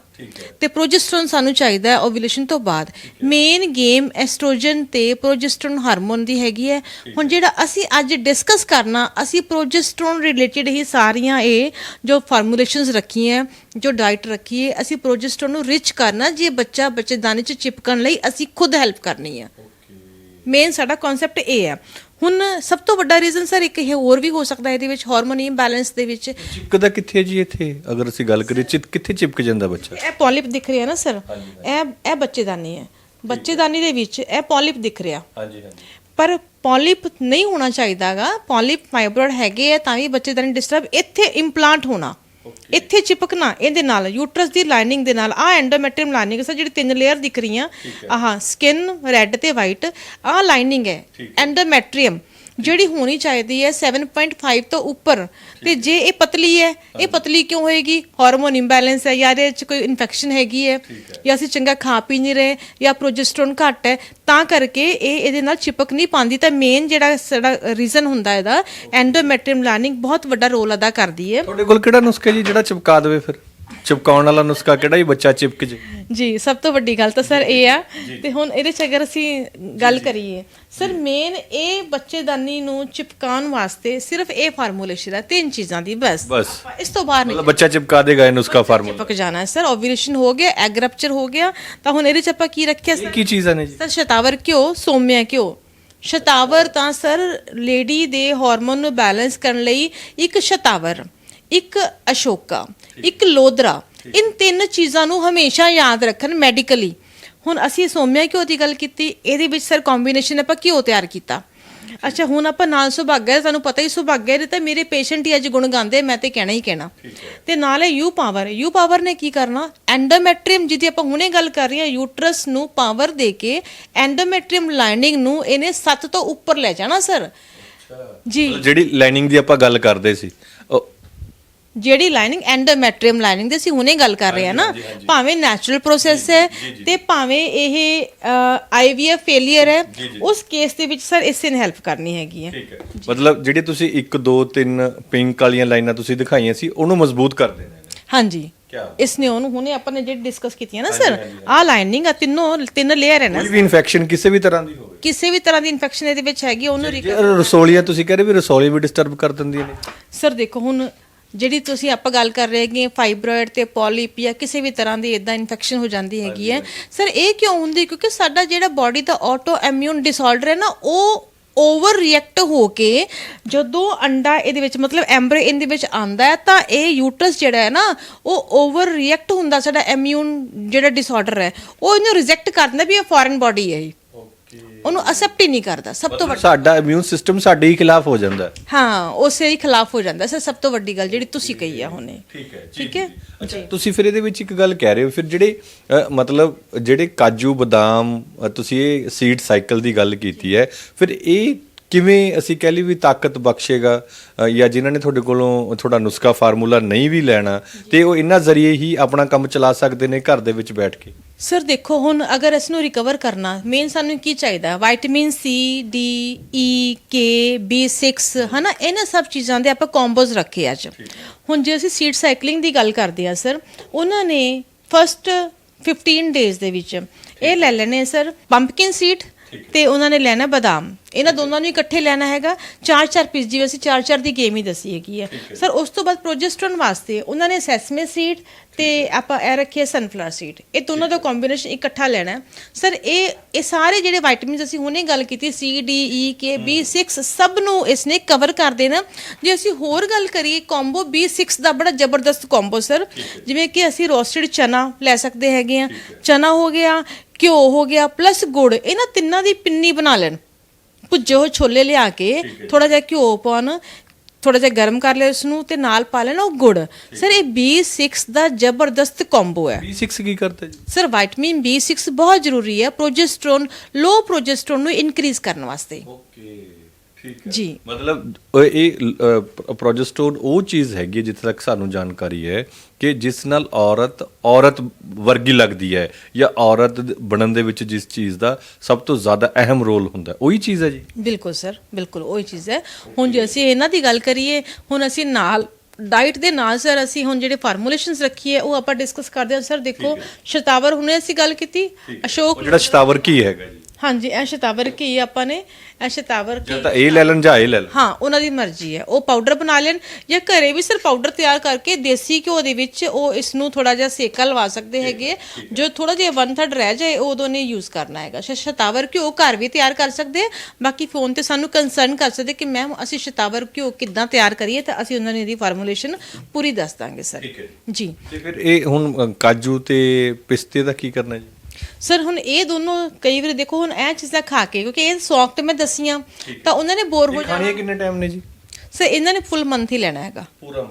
ਤੇ ਪ੍ਰੋਜੈਸਟਰੋਨ ਸਾਨੂੰ ਚਾਹੀਦਾ ਹੈ ਓਵੂਲੇਸ਼ਨ ਤੋਂ ਬਾਅਦ। ਮੇਨ ਗੇਮ ਐਸਟ੍ਰੋਜਨ ਤੇ ਪ੍ਰੋਜੈਸਟਰੋਨ ਹਾਰਮੋਨ ਦੀ ਹੈਗੀ ਹੈ। ਹੁਣ ਜਿਹੜਾ ਅਸੀਂ ਅੱਜ ਡਿਸਕਸ ਕਰਨਾ ਅਸੀਂ ਪ੍ਰੋਜੈਸਟਰੋਨ ਰਿਲੇਟਡ ਹੀ ਸਾਰੀਆਂ ਇਹ ਜੋ ਫਾਰਮੂਲੇਸ਼ਨਸ ਰੱਖੀਆਂ ਜੋ ਡਾਈਟ ਰੱਖੀ ਹੈ ਅਸੀਂ ਪ੍ਰੋਜੈਸਟਰੋਨ ਨੂੰ ਰਿਚ ਕਰਨਾ ਜੇ ਬੱਚਾ ਬੱਚੇਦਾਨੀ ਚ ਚਿਪਕਣ ਲਈ ਅਸੀਂ ਖੁਦ ਹੈਲਪ ਕਰਨੀ ਹੈ। ਮੇਨ ਸਾਡਾ ਕਨਸੈਪਟ ਇਹ ਹੈ। ਹੁਣ ਸਭ ਤੋਂ ਵੱਡਾ ਰੀਜ਼ਨ ਸਰ ਇੱਕ ਇਹ ਹੋਰ ਵੀ ਹੋ ਸਕਦਾ ਹੈ ਇਹਦੇ ਵਿੱਚ ਹਾਰਮੋਨ ਇੰਬੈਲੈਂਸ ਦੇ ਵਿੱਚ। ਚਿਪਕਦਾ ਕਿੱਥੇ ਹੈ ਜੀ ਇੱਥੇ? ਅਗਰ ਅਸੀਂ ਗੱਲ ਕਰੀਏ ਚਿਤ ਕਿੱਥੇ ਚਿਪਕ ਜਾਂਦਾ ਬੱਚਾ? ਇਹ ਪੋਲਿਪ ਦਿਖ ਰਿਹਾ ਨਾ ਸਰ ਇਹ ਇਹ ਬੱਚੇਦਾਨੀ ਹੈ। ਬੱਚੇਦਾਨੀ ਦੇ ਵਿੱਚ ਇਹ ਪੋਲਿਪ ਦਿਖ ਰਿਹਾ। ਹਾਂਜੀ ਹਾਂਜੀ। ਪਰ ਪੋਲਿਪ ਨਹੀਂ ਹੋਣਾ ਚਾਹੀਦਾਗਾ। ਪੋਲਿਪ ਫਾਈਬਰੋਇਡ ਹੈਗੇ ਆ ਤਾਂ ਵੀ ਬੱਚੇਦਾਨੀ ਡਿਸਟਰਬ ਇੱਥੇ ਇੰਪਲਾਂਟ ਹੋਣਾ। ਇੱਥੇ ਚਿਪਕਣਾ ਇਹਦੇ ਨਾਲ ਯੂਟਰਸ ਦੀ ਲਾਈਨਿੰਗ ਦੇ ਨਾਲ ਆ ਐਂਡੋਮੈਟ੍ਰੀਅਮ ਲਾਈਨਿੰਗ ਸਰ ਜਿਹੜੀ ਤਿੰਨ ਲੇਅਰ ਦਿਖ ਰਹੀਆਂ ਆਹ ਸਕਿਨ ਰੈੱਡ ਤੇ ਵਾਈਟ ਆ ਲਾਈਨਿੰਗ ਹੈ ਐਂਡੋਮੈਟ੍ਰੀਅਮ ਜਿਹੜੀ ਹੋਣੀ ਚਾਹੀਦੀ ਹੈ 7.5 ਤੋਂ ਉੱਪਰ। ਤੇ ਜੇ ਇਹ ਪਤਲੀ ਹੈ ਇਹ ਪਤਲੀ ਕਿਉਂ ਹੋਏਗੀ? ਹਾਰਮੋਨ ਇੰਬੈਲੈਂਸ ਹੈ ਜਾਂ ਇਹਦੇ ਚ ਕੋਈ ਇਨਫੈਕਸ਼ਨ ਹੈਗੀ ਹੈ ਜਾਂ ਅਸੀਂ ਚੰਗਾ ਖਾ ਪੀ ਨਹੀਂ ਰਹੇ ਜਾਂ ਪ੍ਰੋਜੈਸਟਰੋਨ ਘੱਟ ਹੈ ਤਾਂ ਕਰਕੇ ਇਹ ਇਹਦੇ ਨਾਲ ਚਿਪਕ ਨਹੀਂ ਪਾਉਂਦੀ। ਤਾਂ ਮੇਨ ਜਿਹੜਾ ਸਾਡਾ ਰੀਜ਼ਨ ਹੁੰਦਾ ਇਹਦਾ ਐਂਡੋਮੈਟ੍ਰੀਅਮ ਲਾਈਨਿੰਗ ਬਹੁਤ ਵੱਡਾ ਰੋਲ ਅਦਾ ਕਰਦੀ ਹੈ। ਤੁਹਾਡੇ ਕੋਲ ਕਿਹੜਾ ਨੁਸਖਾ ਜੀ ਜਿਹੜਾ ਚਿਪਕਾ ਦੇਵੇ ਫਿਰ? ਚਿਪਕਾਉਣ ਵਾਲਾ ਨੁਸਖਾ ਕਿਹੜਾ ਹੀ ਬੱਚਾ ਚਿਪਕ ਜੇ। ਜੀ ਸਭ ਤੋਂ ਵੱਡੀ ਗੱਲ ਤਾਂ ਸਰ ਇਹ ਆ ਤੇ ਹੁਣ ਇਹਦੇ ਚ ਅਗਰ ਅਸੀਂ ਗੱਲ ਕਰੀਏ ਸਰ ਮੇਨ ਇਹ ਬੱਚੇਦਾਨੀ ਨੂੰ ਚਿਪਕਾਉਣ ਵਾਸਤੇ ਸਿਰਫ ਇਹ ਫਾਰਮੂਲੇਸ਼ਨ ਹੈ ਤਿੰਨ ਚੀਜ਼ਾਂ ਦੀ ਬਸ। ਬਸ। ਇਸ ਤੋਂ ਬਾਹਰ ਨਹੀਂ ਮਤਲਬ ਬੱਚਾ ਚਿਪਕਾ ਦੇਗਾ ਇਹ ਨੁਸਖਾ ਫਾਰਮੂਲਾ ਚਿਪਕ ਜਾਣਾ। ਹੈ ਸਰ ਓਵੂਲੇਸ਼ਨ ਹੋ ਗਿਆ ਐਗ ਰਪਚਰ ਹੋ ਗਿਆ ਤਾਂ ਹੁਣ ਇਹਦੇ ਚ ਆਪਾਂ ਕੀ ਰੱਖਿਆ ਇਹ ਸਰ? ਕੀ ਚੀਜ਼ਾਂ ਨੇ ਜੀ? ਸਰ ਸ਼ਤਾਵਰ ਘਿਓ ਸੋਮਿਆ ਘਿਓ। ਸ਼ਤਾਵਰ ਤਾਂ ਸਰ ਲੇਡੀ ਦੇ ਹਾਰਮੋਨ ਨੂੰ ਬੈਲੈਂਸ ਕਰਨ ਲਈ ਇੱਕ ਸ਼ਤਾਵਰ। ਇੱਕ ਅਸ਼ੋਕਾ ਇੱਕ ਲੋਦਰਾ ਇਨ ਤਿੰਨ ਚੀਜ਼ਾਂ ਨੂੰ ਹਮੇਸ਼ਾ ਯਾਦ ਰੱਖਣ ਮੈਡੀਕਲੀ ਹੁਣ ਅਸੀਂ ਸੋਮਿਆ ਘਿਓ ਦੀ ਗੱਲ ਕੀਤੀ? ਇਹਦੇ ਵਿੱਚ ਸਰ ਕੰਬੀਨੇਸ਼ਨ ਆਪਾਂ ਘਿਓ ਤਿਆਰ ਕੀਤਾ? ਅੱਛਾ ਹੁਣ ਆਪਾਂ ਨਾਲ ਸੁਭਾਗਿਆ ਤੁਹਾਨੂੰ ਪਤਾ ਹੀ ਸੁਭਾਗਿਆ ਦੇ ਤਾਂ ਮੇਰੇ ਪੇਸ਼ੈਂਟ ਹੀ ਅੱਜ ਗੁਣ ਗਾਉਂਦੇ ਮੈਂ ਤੇ ਕਹਿਣਾ ਹੀ ਕਹਿਣਾ। ਤੇ ਨਾਲ ਹੈ ਯੂ ਪਾਵਰ ਯੂ ਪਾਵਰ ਨੇ ਕੀ ਕਰਨਾ? ਐਂਡੋਮੈਟ੍ਰੀਅਮ ਜਿਹਦੀ ਆਪਾਂ ਹੁਣੇ ਗੱਲ ਕਰ ਰਹੇ ਹਾਂ ਯੂਟਰਸ ਨੂੰ ਪਾਵਰ ਦੇ ਕੇ ਐਂਡੋਮੈਟ੍ਰੀਅਮ ਲਾਈਨਿੰਗ ਨੂੰ ਇਹਨੇ 7 ਤੋਂ ਉੱਪਰ ਲੈ ਜਾਣਾ ਸਰ। ਜੀ। ਜਿਹੜੀ ਲਾਈਨਿੰਗ ਦੀ ਆਪਾਂ ਗੱਲ ਕਰਦੇ ਸੀ ਜਿਹੜੀ ਲਾਈਨਿੰਗ ਐਂਡੋਮੈਟ੍ਰੀਅਮ ਲਾਈਨਿੰਗ ਦੀ ਅਸੀਂ ਹੁਣੇ ਗੱਲ ਕਰ ਰਹੇ ਹਾਂ ਨਾ ਭਾਵੇਂ ਨੈਚੁਰਲ ਪ੍ਰੋਸੈਸ ਹੈ ਤੇ ਭਾਵੇਂ ਇਹ ਆਈਵੀਐਫ ਫੇਲਿਅਰ ਹੈ ਉਸ ਕੇਸ ਦੇ ਵਿੱਚ ਸਰ ਇਸੇ ਨੇ ਹੈਲਪ ਕਰਨੀ ਹੈਗੀ ਹੈ। ਠੀਕ ਹੈ। ਮਤਲਬ ਜਿਹੜੀ ਤੁਸੀਂ 1 2 3 ਪਿੰਕ ਵਾਲੀਆਂ ਲਾਈਨਾਂ ਤੁਸੀਂ ਦਿਖਾਈਆਂ ਸੀ ਉਹਨੂੰ ਮਜ਼ਬੂਤ ਕਰ ਦੇਣਾ ਹੈ। ਹਾਂਜੀ। ਕਿਆ? ਇਸ ਨੇ ਉਹਨੂੰ ਹੁਣੇ ਆਪਾਂ ਨੇ ਜਿਹੜੀ ਡਿਸਕਸ ਕੀਤੀਆਂ ਨਾ ਸਰ ਆ ਲਾਈਨਿੰਗ ਆ ਤਿੰਨੋਂ ਤਿੰਨ ਲੇਅਰ ਹੈ ਨਾ ਕੋਈ ਵੀ ਇਨਫੈਕਸ਼ਨ ਕਿਸੇ ਵੀ ਤਰ੍ਹਾਂ ਦੀ ਹੋਵੇ। ਕਿਸੇ ਵੀ ਤਰ੍ਹਾਂ ਦੀ ਇਨਫੈਕਸ਼ਨ ਇਹਦੇ ਵਿੱਚ ਹੈਗੀ ਉਹਨੂੰ ਜੇ ਰਸੋਲੀਆਂ ਤੁਸੀਂ ਕਹਿ ਰਹੇ ਵੀ ਰਸੋਲੀ ਵੀ ਡਿਸਟਰਬ ਕਰ ਦਿੰਦੀਆਂ ਨੇ। ਸਰ ਦੇਖੋ ਹੁਣ ਜਿਹੜੀ ਤੁਸੀਂ ਆਪਾਂ ਗੱਲ ਕਰ ਰਹੇ ਹੈਗੇ ਫਾਈਬਰੋਇਡ ਤੇ ਪੋਲਿਪ ਜਾਂ ਕਿਸੇ ਵੀ ਤਰ੍ਹਾਂ ਦੀ ਇਦਾਂ ਇਨਫੈਕਸ਼ਨ ਹੋ ਜਾਂਦੀ ਹੈਗੀ ਹੈ। ਸਰ ਇਹ ਕਿਉਂ ਹੁੰਦੀ? ਕਿਉਂਕਿ ਸਾਡਾ ਜਿਹੜਾ ਬਾਡੀ ਦਾ ਆਟੋ ਇਮਿਊਨ ਡਿਸਆਰਡਰ ਹੈ ਨਾ ਉਹ ਓਵਰ ਰਿਐਕਟ ਹੋ ਕੇ ਜਦੋਂ ਅੰਡਾ ਇਹਦੇ ਵਿੱਚ ਮਤਲਬ ਐਮਬ੍ਰੇ ਇਹਦੇ ਵਿੱਚ ਆਂਦਾ ਹੈ ਤਾਂ ਇਹ ਯੂਟਰਸ ਜਿਹੜਾ ਹੈ ਨਾ ਉਹ ਓਵਰ ਰਿਐਕਟ ਹੁੰਦਾ ਸਾਡਾ ਇਮਿਊਨ ਜਿਹੜਾ ਡਿਸਆਰਡਰ ਹੈ ਉਹ ਇਹਨੂੰ ਰਿਜੈਕਟ ਕਰ ਦਿੰਦਾ ਵੀ ਇਹ ਫੋਰਨ ਬਾਡੀ ਹੈ ਉਹਨੂੰ ਅਸੈਪਟ ਹੀ ਨਹੀਂ ਕਰਦਾ ਸਭ ਤੋਂ ਵੱਡਾ ਸਾਡਾ ਇਮਿਊਨ ਸਿਸਟਮ ਸਾਡੇ ਹੀ ਖਿਲਾਫ ਹੋ ਜਾਂਦਾ ਹੈ। ਹਾਂ ਉਸੇ ਹੀ ਖਿਲਾਫ ਹੋ ਜਾਂਦਾ। ਸਰ ਸਭ ਤੋਂ ਵੱਡੀ ਗੱਲ ਜਿਹੜੀ ਤੁਸੀਂ ਕਹੀ ਆ ਹੁਣੇ। ਠੀਕ ਹੈ ਠੀਕ ਹੈ? ਅੱਛਾ ਤੁਸੀਂ ਫਿਰ ਇਹਦੇ ਵਿੱਚ ਇੱਕ ਗੱਲ ਕਹਿ ਰਹੇ ਹੋ ਫਿਰ ਜਿਹੜੇ ਅ, ਮਤਲਬ ਜਿਹੜੇ ਕਾਜੂ ਬਦਾਮ ਅ, ਤੁਸੀਂ ਇਹ ਸੀਡ ਸਾਈਕਲ ਦੀ ਗੱਲ ਕੀਤੀ ਹੈ ਫਿਰ ਇਹ ਕਿਵੇਂ ਅਸੀਂ ਕਹਿ ਲਈ ਵੀ ਤਾਕਤ ਬਖਸ਼ੇਗਾ ਅ, ਜਾਂ ਜਿਨ੍ਹਾਂ ਨੇ ਤੁਹਾਡੇ ਕੋਲੋਂ ਤੁਹਾਡਾ ਨੁਸਖਾ ਫਾਰਮੂਲਾ ਨਹੀਂ ਵੀ ਲੈਣਾ ਤੇ ਉਹ ਇਹਨਾਂ ਜ਼ਰੀਏ ਹੀ ਆਪਣਾ ਕੰਮ ਚਲਾ ਸਕਦੇ ਨੇ ਘਰ ਦੇ ਵਿੱਚ ਬੈਠ ਕੇ? ਸਰ ਦੇਖੋ ਹੁਣ ਅਗਰ ਇਸ ਨੂੰ ਰਿਕਵਰ ਕਰਨਾ ਮੇਨ ਸਾਨੂੰ ਕੀ ਚਾਹੀਦਾ? ਵਿਟਾਮਿਨ ਸੀ ਡੀ ਈ ਕੇ B6 ਹਨਾ? ਇਹਨਾਂ ਸਭ ਚੀਜ਼ਾਂ ਦੇ ਆਪਾਂ ਕੰਬੋਜ਼ ਰੱਖੇ ਅੱਜ। ਹੁਣ ਜੇ ਅਸੀਂ ਸੀਡ ਸਾਈਕਲਿੰਗ ਦੀ ਗੱਲ ਕਰਦੇ ਆ ਸਰ ਉਹਨਾਂ ਨੇ ਫਸਟ 15 ਡੇਜ਼ ਦੇ ਵਿੱਚ ਇਹ ਲੈ ਲੈਣੇ ਸਰ ਪੰਪਕਿਨ ਸੀਡ ਤੇ ਉਹਨਾਂ ਨੇ ਲੈਣਾ ਬਦਾਮ। ਇਹਨਾਂ ਦੋਨਾਂ ਨੂੰ ਇਕੱਠੇ ਲੈਣਾ ਹੈਗਾ। ਚਾਰ ਚਾਰ ਪੀਸ ਜਿਵੇਂ ਅਸੀਂ ਚਾਰ ਚਾਰ ਦੀ ਗੇਮ ਹੀ ਦੱਸੀ ਹੈਗੀ ਹੈ। ਸਰ ਉਸ ਤੋਂ ਬਾਅਦ ਪ੍ਰੋਜੈਸਟਰੋਨ ਵਾਸਤੇ ਉਹਨਾਂ ਨੇ ਸੈਸਮੇ ਸੀਡ ਤੇ ਆਪਾਂ ਇਹ ਰੱਖਿਆ ਸਨਫਲਾਵਰ ਸੀਡ ਇਹ ਦੋਨਾਂ ਦਾ ਕੰਬੀਨੇਸ਼ਨ ਇਕੱਠਾ ਲੈਣਾ ਸਰ ਇਹ ਇਹ ਸਾਰੇ ਜਿਹੜੇ ਵਿਟਾਮਿਨਸ ਅਸੀਂ ਹੁਣੇ ਗੱਲ ਕੀਤੀ ਸੀ ਡੀ ਈ ਕੇ B6 ਸਭ ਨੂੰ ਇਸਨੇ ਕਵਰ ਕਰ ਦੇਣਾ। ਜੇ ਅਸੀਂ ਹੋਰ ਗੱਲ ਕਰੀਏ ਕੰਬੋ B6 ਦਾ ਬੜਾ ਜ਼ਬਰਦਸਤ ਕੰਬੋ ਸਰ ਜਿਵੇਂ ਕਿ ਅਸੀਂ ਰੋਸਟਡ ਚਨਾ ਲੈ ਸਕਦੇ ਹੈਗੇ ਆ। ਚਨਾ ਹੋ ਗਿਆ ਘਿਓ ਹੋ ਗਿਆ ਪਲੱਸ ਗੁੜ ਇਹਨਾਂ ਤਿੰਨਾਂ ਦੀ ਪਿੰਨੀ ਬਣਾ ਲੈਣ। ਭੁੱਜੇ ਹੋਏ ਛੋਲੇ ਲਿਆ ਕੇ ਥੋੜਾ ਜਿਹਾ ਘਿਓ ਪਾਉਣ ਥੋੜਾ ਜਿਹਾ ਗਰਮ ਕਰ ਲਿਆ ਉਸ ਨੂੰ ਤੇ ਨਾਲ ਪਾ ਲੈਣਾ ਉਹ ਗੁੜ। ਸਰ ਇਹ B6 ਦਾ ਜ਼ਬਰਦਸਤ ਕੰਬੋ ਹੈ। B6 ਕੀ ਕਰਦਾ ਜੀ? ਸਰ ਵਿਟਾਮਿਨ B6 ਬਹੁਤ ਜ਼ਰੂਰੀ ਹੈ। ਪ੍ਰੋਜੈਸਟਰੋਨ ਲੋ ਪ੍ਰੋਜੈਸਟਰੋਨ ਨੂੰ ਇਨਕਰੀਜ਼ ਕਰਨ ਵਾਸਤੇ। ਓਕੇ ਠੀਕ ਜੀ। ਮਤਲਬ ਉਹ ਇਹ ਪ੍ਰੋਜੈਸਟੋਨ ਉਹ ਚੀਜ਼ ਹੈਗੀ ਹੈ ਜਿੱਥੇ ਤੱਕ ਸਾਨੂੰ ਜਾਣਕਾਰੀ ਹੈ ਕਿ ਜਿਸ ਨਾਲ ਔਰਤ ਔਰਤ ਵਰਗੀ ਲੱਗਦੀ ਹੈ ਜਾਂ ਔਰਤ ਬਣਨ ਦੇ ਵਿੱਚ ਜਿਸ ਚੀਜ਼ ਦਾ ਸਭ ਤੋਂ ਜ਼ਿਆਦਾ ਅਹਿਮ ਰੋਲ ਹੁੰਦਾ ਹੈ, ਉਹੀ ਚੀਜ਼ ਹੈ ਜੀ? ਬਿਲਕੁਲ ਸਰ ਬਿਲਕੁਲ ਉਹੀ ਚੀਜ਼ ਹੈ। ਹੁਣ ਜੇ ਅਸੀਂ ਇਹਨਾਂ ਦੀ ਗੱਲ ਕਰੀਏ ਹੁਣ ਅਸੀਂ ਨਾਲ ਡਾਈਟ ਦੇ ਨਾਲ ਸਰ ਅਸੀਂ ਹੁਣ ਜਿਹੜੇ ਫਾਰਮੂਲੇਸ਼ਨਸ ਰੱਖੀ ਹੈ ਉਹ ਆਪਾਂ ਡਿਸਕਸ ਕਰਦੇ ਹਾਂ। ਸਰ ਦੇਖੋ ਸ਼ਤਾਵਰ ਹੁਣੇ ਅਸੀਂ ਗੱਲ ਕੀਤੀ ਅਸ਼ੋਕ ਜਿਹੜਾ ਸ਼ਤਾਵਰ ਕੀ ਹੈਗਾ ਜੀ? ਹਾਂਜੀ ਇਹ ਸ਼ਤਾਵਰ ਕੀ ਆਪਾਂ ਨੇ ਇਹ ਸ਼ਤਾਵਰ ਕੀ ਜਾਂ ਤਾਂ ਇਹ ਲੈ ਲੈਣ ਜਾਂ ਇਹ ਲੈ ਲੈਣ। ਹਾਂ ਉਹਨਾਂ ਦੀ ਮਰਜ਼ੀ ਹੈ। ਉਹ ਪਾਊਡਰ ਬਣਾ ਲੈਣ ਜਾਂ ਘਰੇ ਵੀ ਸਰ ਪਾਊਡਰ ਤਿਆਰ ਕਰਕੇ ਦੇਸੀ ਘਿਓ ਦੇ ਵਿੱਚ ਉਹ ਇਸ ਨੂੰ ਥੋੜਾ ਜਿਹਾ ਸੇਕਾ ਲਵਾ ਸਕਦੇ ਹੈਗੇ ਜੋ ਥੋੜਾ ਜਿਹਾ ਵਨ ਥਰਡ ਰਹਿ ਜਾਏ ਉਹ ਉਦੋਂ ਨੇ ਯੂਜ਼ ਕਰਨਾ ਹੈਗਾ। ਸ਼ਤਾਵਰ ਘਿਓ ਘਰ ਵੀ ਤਿਆਰ ਕਰ ਸਕਦੇ ਆ। ਬਾਕੀ ਫੋਨ ਤੇ ਸਾਨੂੰ ਕੰਸਰਨ ਕਰ ਸਕਦੇ ਕਿ ਮੈਮ ਅਸੀਂ ਸ਼ਤਾਵਰ ਘਿਓ ਕਿੱਦਾਂ ਤਿਆਰ ਕਰੀਏ ਤਾਂ ਅਸੀਂ ਉਹਨਾਂ ਨੇ ਦੀ ਫਾਰਮੂਲੇਸ਼ਨ ਪੂਰੀ ਦੱਸ ਦਾਂਗੇ ਸਰ ਜੀ। ਤੇ ਫਿਰ ਇਹ ਹੁਣ ਕਾਜੂ ਤੇ ਪਿਸਤੇ ਦਾ ਕੀ ਕਰਨਾ ਜੀ? ਸਰ ਹੁਣ ਇਹ ਦੋਨੋਂ ਕਈ ਵਾਰੀ ਦੇਖੋ ਹੁਣ ਇਹ ਚੀਜ਼ਾਂ ਖਾ ਕੇ ਕਿਉਂਕਿ ਇਹ ਸੌਕ ਤੇ ਮੈਂ ਦਸੀਆਂ ਤਾਂ ਉਹਨਾਂ ਨੇ ਬੋਰ ਹੋ ਇਹ ਖਾਣੀਆਂ ਕਿੰਨੇ ਟਾਈਮ ਨੇ ਜੀ? ਸਰ ਇਹਨਾਂ ਨੇ ਫੁੱਲ ਮੰਥ ਹੀ ਲੈਣਾ ਹੈਗਾ।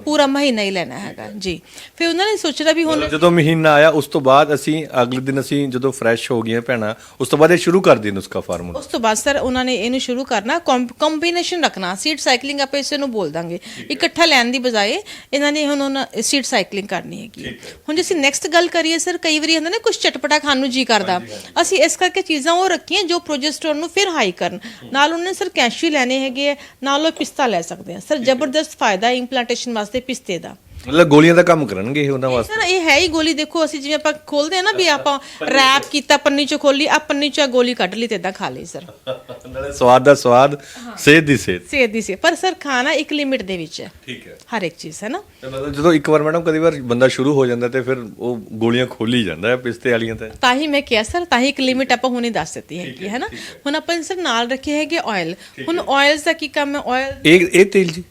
ਪੂਰਾ ਮਹੀਨਾ। ਹੀ ਲੈਣਾ ਹੈਗਾ ਜੀ। ਫਿਰ ਉਹਨਾਂ ਨੇ ਸੋਚਿਆ ਵੀ ਹੁਣ ਜਦੋਂ ਮਹੀਨਾ ਆਇਆ ਉਸ ਤੋਂ ਬਾਅਦ ਅਸੀਂ ਅਗਲੇ ਦਿਨ ਅਸੀਂ ਜਦੋਂ ਫਰੈਸ਼ ਹੋ ਗਈਆਂ ਭੈਣਾਂ ਉਸ ਤੋਂ ਬਾਅਦ ਇਹ ਸ਼ੁਰੂ ਕਰ ਦੀ ਨੁਸਖਾ ਫਾਰਮੂਲਾ ਉਸ ਤੋਂ ਬਾਅਦ ਸਰ ਉਹਨਾਂ ਨੇ ਇਹਨੂੰ ਸ਼ੁਰੂ ਕਰਨਾ ਕੰਬੀਨੇਸ਼ਨ ਰੱਖਣਾ। ਸੀਡ ਸਾਈਕਲਿੰਗ ਆਪਾਂ ਇਸੇ ਨੂੰ ਬੋਲ ਦਾਂਗੇ। ਇਕੱਠਾ ਲੈਣ ਦੀ ਬਜਾਏ ਇਹਨਾਂ ਨੇ ਹੁਣ ਉਹਨਾਂ ਸੀਡ ਸਾਈਕਲਿੰਗ ਕਰਨੀ ਹੈਗੀ। ਹੁਣ ਜੇ ਅਸੀਂ ਨੈਕਸਟ ਗੱਲ ਕਰੀਏ ਸਰ ਕਈ ਵਾਰੀ ਹੁੰਦਾ ਨਾ ਕੁਝ ਚਟਪਟਾ ਖਾਣ ਨੂੰ ਜੀ ਕਰਦਾ। ਅਸੀਂ ਇਸ ਕਰਕੇ ਚੀਜ਼ਾਂ ਉਹ ਰੱਖੀਆਂ ਜੋ ਪ੍ਰੋਜੈਸਟਰੋਨ ਨੂੰ ਫਿਰ ਹਾਈ ਕਰਨ। ਨਾਲ ਉਹਨੇ ਸਰ ਕੈਸ਼ੂ ਲੈਣੇ ਹੈਗੇ ਨਾਲ ਉਹ ਪਿਸਤਾ ਲੈ ਸਕਦੇ ਆ ਸਰ ਜ਼ਬਰਦਸਤ ਫਾਇਦਾ ਇੰਪਲਾਂਟੇਸ਼ਨ ਵਾਸਤੇ ਪਿਸਤੇ ਦਾ। ਮਤਲਬ ਗੋਲੀਆਂ ਦਾ ਕੰਮ ਕਰਨਗੇ ਇਹ ਉਹਨਾਂ ਵਾਸਤੇ? ਸਰ ਇਹ ਹੈ ਹੀ ਗੋਲੀ ਦੇਖੋ ਅਸੀਂ ਜਿਵੇਂ ਆਪਾਂ ਖੋਲਦੇ ਆ ਨਾ ਵੀ ਆਪਾਂ ਰੈਪ ਕੀਤਾ ਪੰਨੀ ਚੋਂ ਖੋਲੀ ਆ ਪੰਨੀ ਚੋਂ ਗੋਲੀ ਕੱਢ ਲਈ ਤੇ ਇਦਾਂ ਖਾ ਲਈ ਸਰ ਨਾਲੇ ਸਵਾਦ ਦਾ ਸਵਾਦ ਸਿਹਤ ਦੀ ਸਿਹਤ। ਸੇਧ ਦੀ ਸੇ ਪਰ ਸਰ ਖਾਣਾ ਇੱਕ ਲਿਮਿਟ ਦੇ ਵਿੱਚ ਹੈ। ਠੀਕ ਹੈ। ਹਰ ਇੱਕ ਚੀਜ਼ ਹੈ ਨਾ? ਤੇ ਮਤਲਬ ਜਦੋਂ ਇੱਕ ਵਾਰ ਮੈਡਮ ਕਦੀ ਵਾਰ ਬੰਦਾ ਸ਼ੁਰੂ ਹੋ ਜਾਂਦਾ ਤੇ ਫਿਰ ਉਹ ਗੋਲੀਆਂ ਖੋਲ ਹੀ ਜਾਂਦਾ ਹੈ ਪਿਸਤੇ ਵਾਲੀਆਂ ਤੇ। ਤਾਂ ਹੀ ਮੈਂ ਕਿਹਾ ਸਰ ਤਾਂ ਹੀ ਇੱਕ ਲਿਮਿਟ ਆਪਾਂ ਹੁਣੇ ਦੱਸ ਦਿੱਤੀ ਹੈਗੀ ਹੈ ਨਾ? ਹੁਣ ਆਪਾਂ ਸਰ ਨਾਲ ਰੱਖੇ ਹੈਗੇ ਆਇਲ ਹੁਣ ਆਇਲਸ ਦਾ ਕੀ ਕੰਮ ਹੈ? ਆਇਲ ਇਹ ਇਹ ਤੇਲ ਜੀ।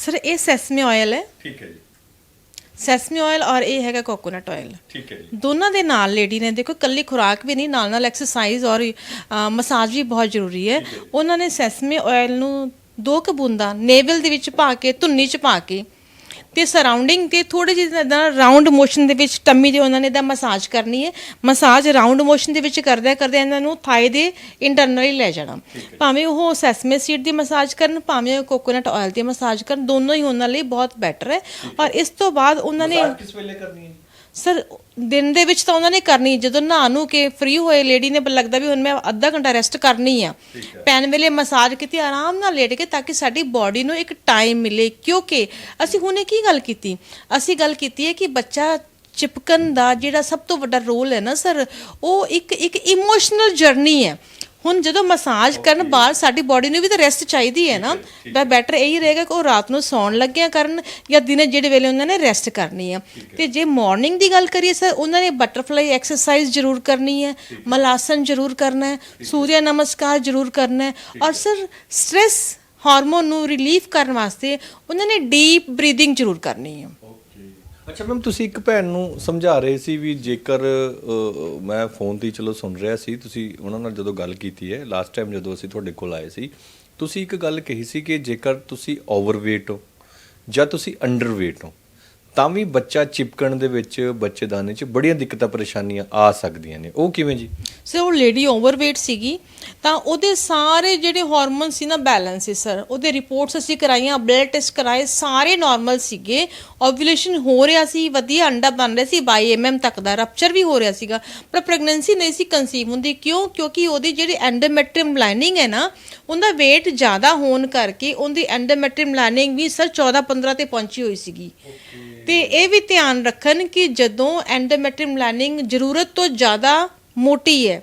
ਸਰ ਇਹ ਸੈਸਮੀ ਆਇਲ ਹੈ ਠੀਕ ਹੈ ਜੀ ਸੈਸਮੀ ਆਇਲ ਔਰ ਇਹ ਹੈਗਾ ਕੋਕੋਨਟ ਆਇਲ ਠੀਕ ਹੈ ਜੀ ਦੋਨਾਂ ਦੇ ਨਾਲ ਲੇਡੀ ਨੇ ਦੇਖੋ ਕੱਲੀ ਖੁਰਾਕ ਵੀ ਨਹੀਂ ਨਾਲ ਨਾਲ ਐਕਸਰਸਾਈਜ਼ ਔਰ ਮਸਾਜ ਵੀ ਬਹੁਤ ਜ਼ਰੂਰੀ ਹੈ ਉਹਨਾਂ ਨੇ ਸੈਸਮੇ ਆਇਲ ਨੂੰ ਦੋ ਕੁ ਬੂੰਦਾਂ ਨੇਵਲ ਦੇ ਵਿੱਚ ਪਾ ਕੇ ਧੁੰਨੀ ਚ ਪਾ ਕੇ ਤੇ ਸਰਾਊਂਡਿੰਗ ਤੇ ਥੋੜੇ ਜਿਹੇ ਦਾ ਰਾਉਂਡ ਮੋਸ਼ਨ ਦੇ ਵਿੱਚ ਟੰਮੀ ਦੇ ਉਹਨਾਂ ਨੇ ਦਾ ਮਸਾਜ ਕਰਨੀ ਹੈ। ਮਸਾਜ ਰਾਉਂਡ ਮੋਸ਼ਨ ਦੇ ਵਿੱਚ ਕਰਦਿਆਂ ਕਰਦਿਆਂ ਇਹਨਾਂ ਨੂੰ ਥਾਈ ਦੇ ਇੰਟਰਨਲੀ ਲੈ ਜਾਣਾ। ਭਾਵੇਂ ਉਹ ਸੈਸਮੇ ਸੀਡ ਦੀ ਮਸਾਜ ਕਰਨ ਭਾਵੇਂ ਉਹ ਕੋਕੋਨਟ ਆਇਲ ਦੀ ਮਸਾਜ ਕਰਨ ਦੋਨੋਂ ਹੀ ਉਹਨਾਂ ਲਈ ਬਹੁਤ ਬੈਟਰ ਹੈ। ਔਰ ਇਸ ਤੋਂ ਬਾਅਦ ਉਹਨਾਂ ਨੇ ਕਿਸ ਵੇਲੇ ਕਰਨੀ ਹੈ? ਸਰ ਦਿਨ ਦੇ ਵਿੱਚ ਤਾਂ ਉਹਨਾਂ ਨੇ ਕਰਨੀ ਜਦੋਂ ਨਹਾ ਨੂੰ ਕੇ ਫ੍ਰੀ ਹੋਏ ਲੇਡੀ ਨੇ ਲੱਗਦਾ ਵੀ ਹੁਣ ਮੈਂ ਅੱਧਾ ਘੰਟਾ ਰੈਸਟ ਕਰਨੀ ਆ। ਪੈਨ ਵੇਲੇ ਮਸਾਜ ਕੀਤੀ ਆਰਾਮ ਨਾਲ ਲੇਟ ਕੇ ਤਾਂ ਕਿ ਸਾਡੀ ਬਾਡੀ ਨੂੰ ਇੱਕ ਟਾਈਮ ਮਿਲੇ ਕਿਉਂਕਿ ਅਸੀਂ ਹੁਣੇ ਕੀ ਗੱਲ ਕੀਤੀ? ਅਸੀਂ ਗੱਲ ਕੀਤੀ ਹੈ ਕਿ ਬੱਚਾ ਚਿਪਕਣ ਦਾ ਜਿਹੜਾ ਸਭ ਤੋਂ ਵੱਡਾ ਰੋਲ ਹੈ ਨਾ ਸਰ ਉਹ ਇੱਕ ਇੱਕ ਇਮੋਸ਼ਨਲ ਜਰਨੀ ਹੈ। ਹੁਣ ਜਦੋਂ ਮਸਾਜ ਕਰਨ ਬਾਅਦ ਸਾਡੀ ਬਾਡੀ ਨੂੰ ਵੀ ਤਾਂ ਰੈਸਟ ਚਾਹੀਦੀ ਹੈ ਨਾ ਤਾਂ ਬੈਟਰ ਇਹੀ ਰਹੇਗਾ ਕਿ ਉਹ ਰਾਤ ਨੂੰ ਸੌਣ ਲੱਗਿਆ ਕਰਨ ਜਾਂ ਦਿਨੇ ਜਿਹੜੇ ਵੇਲੇ ਉਹਨਾਂ ਨੇ ਰੈਸਟ ਕਰਨੀ ਹੈ। ਤੇ ਜੇ ਮਾਰਨਿੰਗ ਦੀ ਗੱਲ ਕਰੀਏ ਸਰ ਉਹਨਾਂ ਨੇ ਬਟਰਫਲਾਈ ਐਕਸਰਸਾਈਜ਼ ਜ਼ਰੂਰ ਕਰਨੀ ਹੈ ਮਲਾਸਨ ਜ਼ਰੂਰ ਕਰਨਾ ਹੈ ਸੂਰਿਆ ਨਮਸਕਾਰ ਜ਼ਰੂਰ ਕਰਨਾ ਹੈ ਔਰ ਸਰ ਸਟ੍ਰੈਸ ਹਾਰਮੋਨ ਨੂੰ ਰਿਲੀਫ ਕਰਨ ਵਾਸਤੇ ਉਹਨਾਂ ਨੇ ਡੀਪ ਬਰੀਥਿੰਗ ਜ਼ਰੂਰ ਕਰਨੀ ਹੈ। ਅੱਛਾ ਮੈਮ ਤੁਸੀਂ ਇੱਕ ਭੈਣ ਨੂੰ ਸਮਝਾ ਰਹੇ ਸੀ ਵੀ ਜੇਕਰ ਅ, ਮੈਂ ਫੋਨ ਤੇ ਹੀ ਚਲੋ ਸੁਣ ਰਿਹਾ ਸੀ ਤੁਸੀਂ ਉਹਨਾਂ ਨਾਲ ਜਦੋਂ ਗੱਲ ਕੀਤੀ ਹੈ ਲਾਸਟ ਟਾਈਮ ਜਦੋਂ ਅਸੀਂ ਤੁਹਾਡੇ ਕੋਲ ਆਏ ਸੀ ਤੁਸੀਂ ਇੱਕ ਗੱਲ ਕਹੀ ਸੀ ਕਿ ਜੇਕਰ ਤੁਸੀਂ ਓਵਰਵੇਟ ਹੋ ਜਾਂ ਤੁਸੀਂ ਅੰਡਰਵੇਟ ਹੋ ਤਾਂ ਵੀ ਬੱਚਾ ਚਿਪਕਣ ਦੇ ਵਿੱਚ ਬੱਚੇਦਾਨੇ 'ਚ ਬੜੀਆਂ ਦਿੱਕਤਾਂ ਪਰੇਸ਼ਾਨੀਆਂ ਆ ਸਕਦੀਆਂ ਨੇ। ਉਹ ਕਿਵੇਂ ਜੀ? ਸੋ ਉਹ ਲੇਡੀ ਓਵਰਵੇਟ ਸੀਗੀ ਤਾਂ ਉਹਦੇ ਸਾਰੇ ਜਿਹੜੇ ਹਾਰਮੋਨ ਸੀ ਨਾ ਬੈਲੈਂਸ ਸੀ ਸਰ। ਉਹਦੇ ਰਿਪੋਰਟਸ ਅਸੀਂ ਕਰਾਈਆਂ ਬਲੱਡ ਟੈਸਟ ਕਰਾਏ ਸਾਰੇ ਨਾਰਮਲ ਸੀਗੇ। ਓਵੂਲੇਸ਼ਨ ਹੋ ਰਿਹਾ ਸੀ ਵਧੀਆ ਅੰਡਾ ਬਣ ਰਿਹਾ ਸੀ 22 ਐਮਐਮ ਤੱਕ ਦਾ ਰਪਚਰ ਵੀ ਹੋ ਰਿਹਾ ਸੀਗਾ। ਪਰ ਪ੍ਰੈਗਨੈਂਸੀ ਨਹੀਂ ਸੀ ਕਨਸੀਵ ਹੁੰਦੀ। ਕਿਉਂ? ਕਿਉਂਕਿ ਉਹਦੀ ਜਿਹੜੀ ਐਂਡੋਮੈਟ੍ਰੀਅਮ ਲਾਈਨਿੰਗ ਹੈ ਨਾ ਉਹਦਾ weight ਜ਼ਿਆਦਾ ਹੋਣ ਕਰਕੇ ਉਹਦੀ ਐਂਡੋਮੈਟ੍ਰੀਅਮ ਲਾਈਨਿੰਗ ਵੀ ਸਰ 14 15 ਤੇ ਪਹੁੰਚੀ ਹੋਈ ਸੀਗੀ। ਤੇ ਇਹ ਵੀ ਧਿਆਨ ਰੱਖਣ ਕਿ ਜਦੋਂ ਐਂਡੋਮੈਟ੍ਰੀਅਮ ਲਾਈਨਿੰਗ ਜ਼ਰੂਰਤ ਤੋਂ ਜ਼ਿਆਦਾ ਮੋਟੀ ਹੈ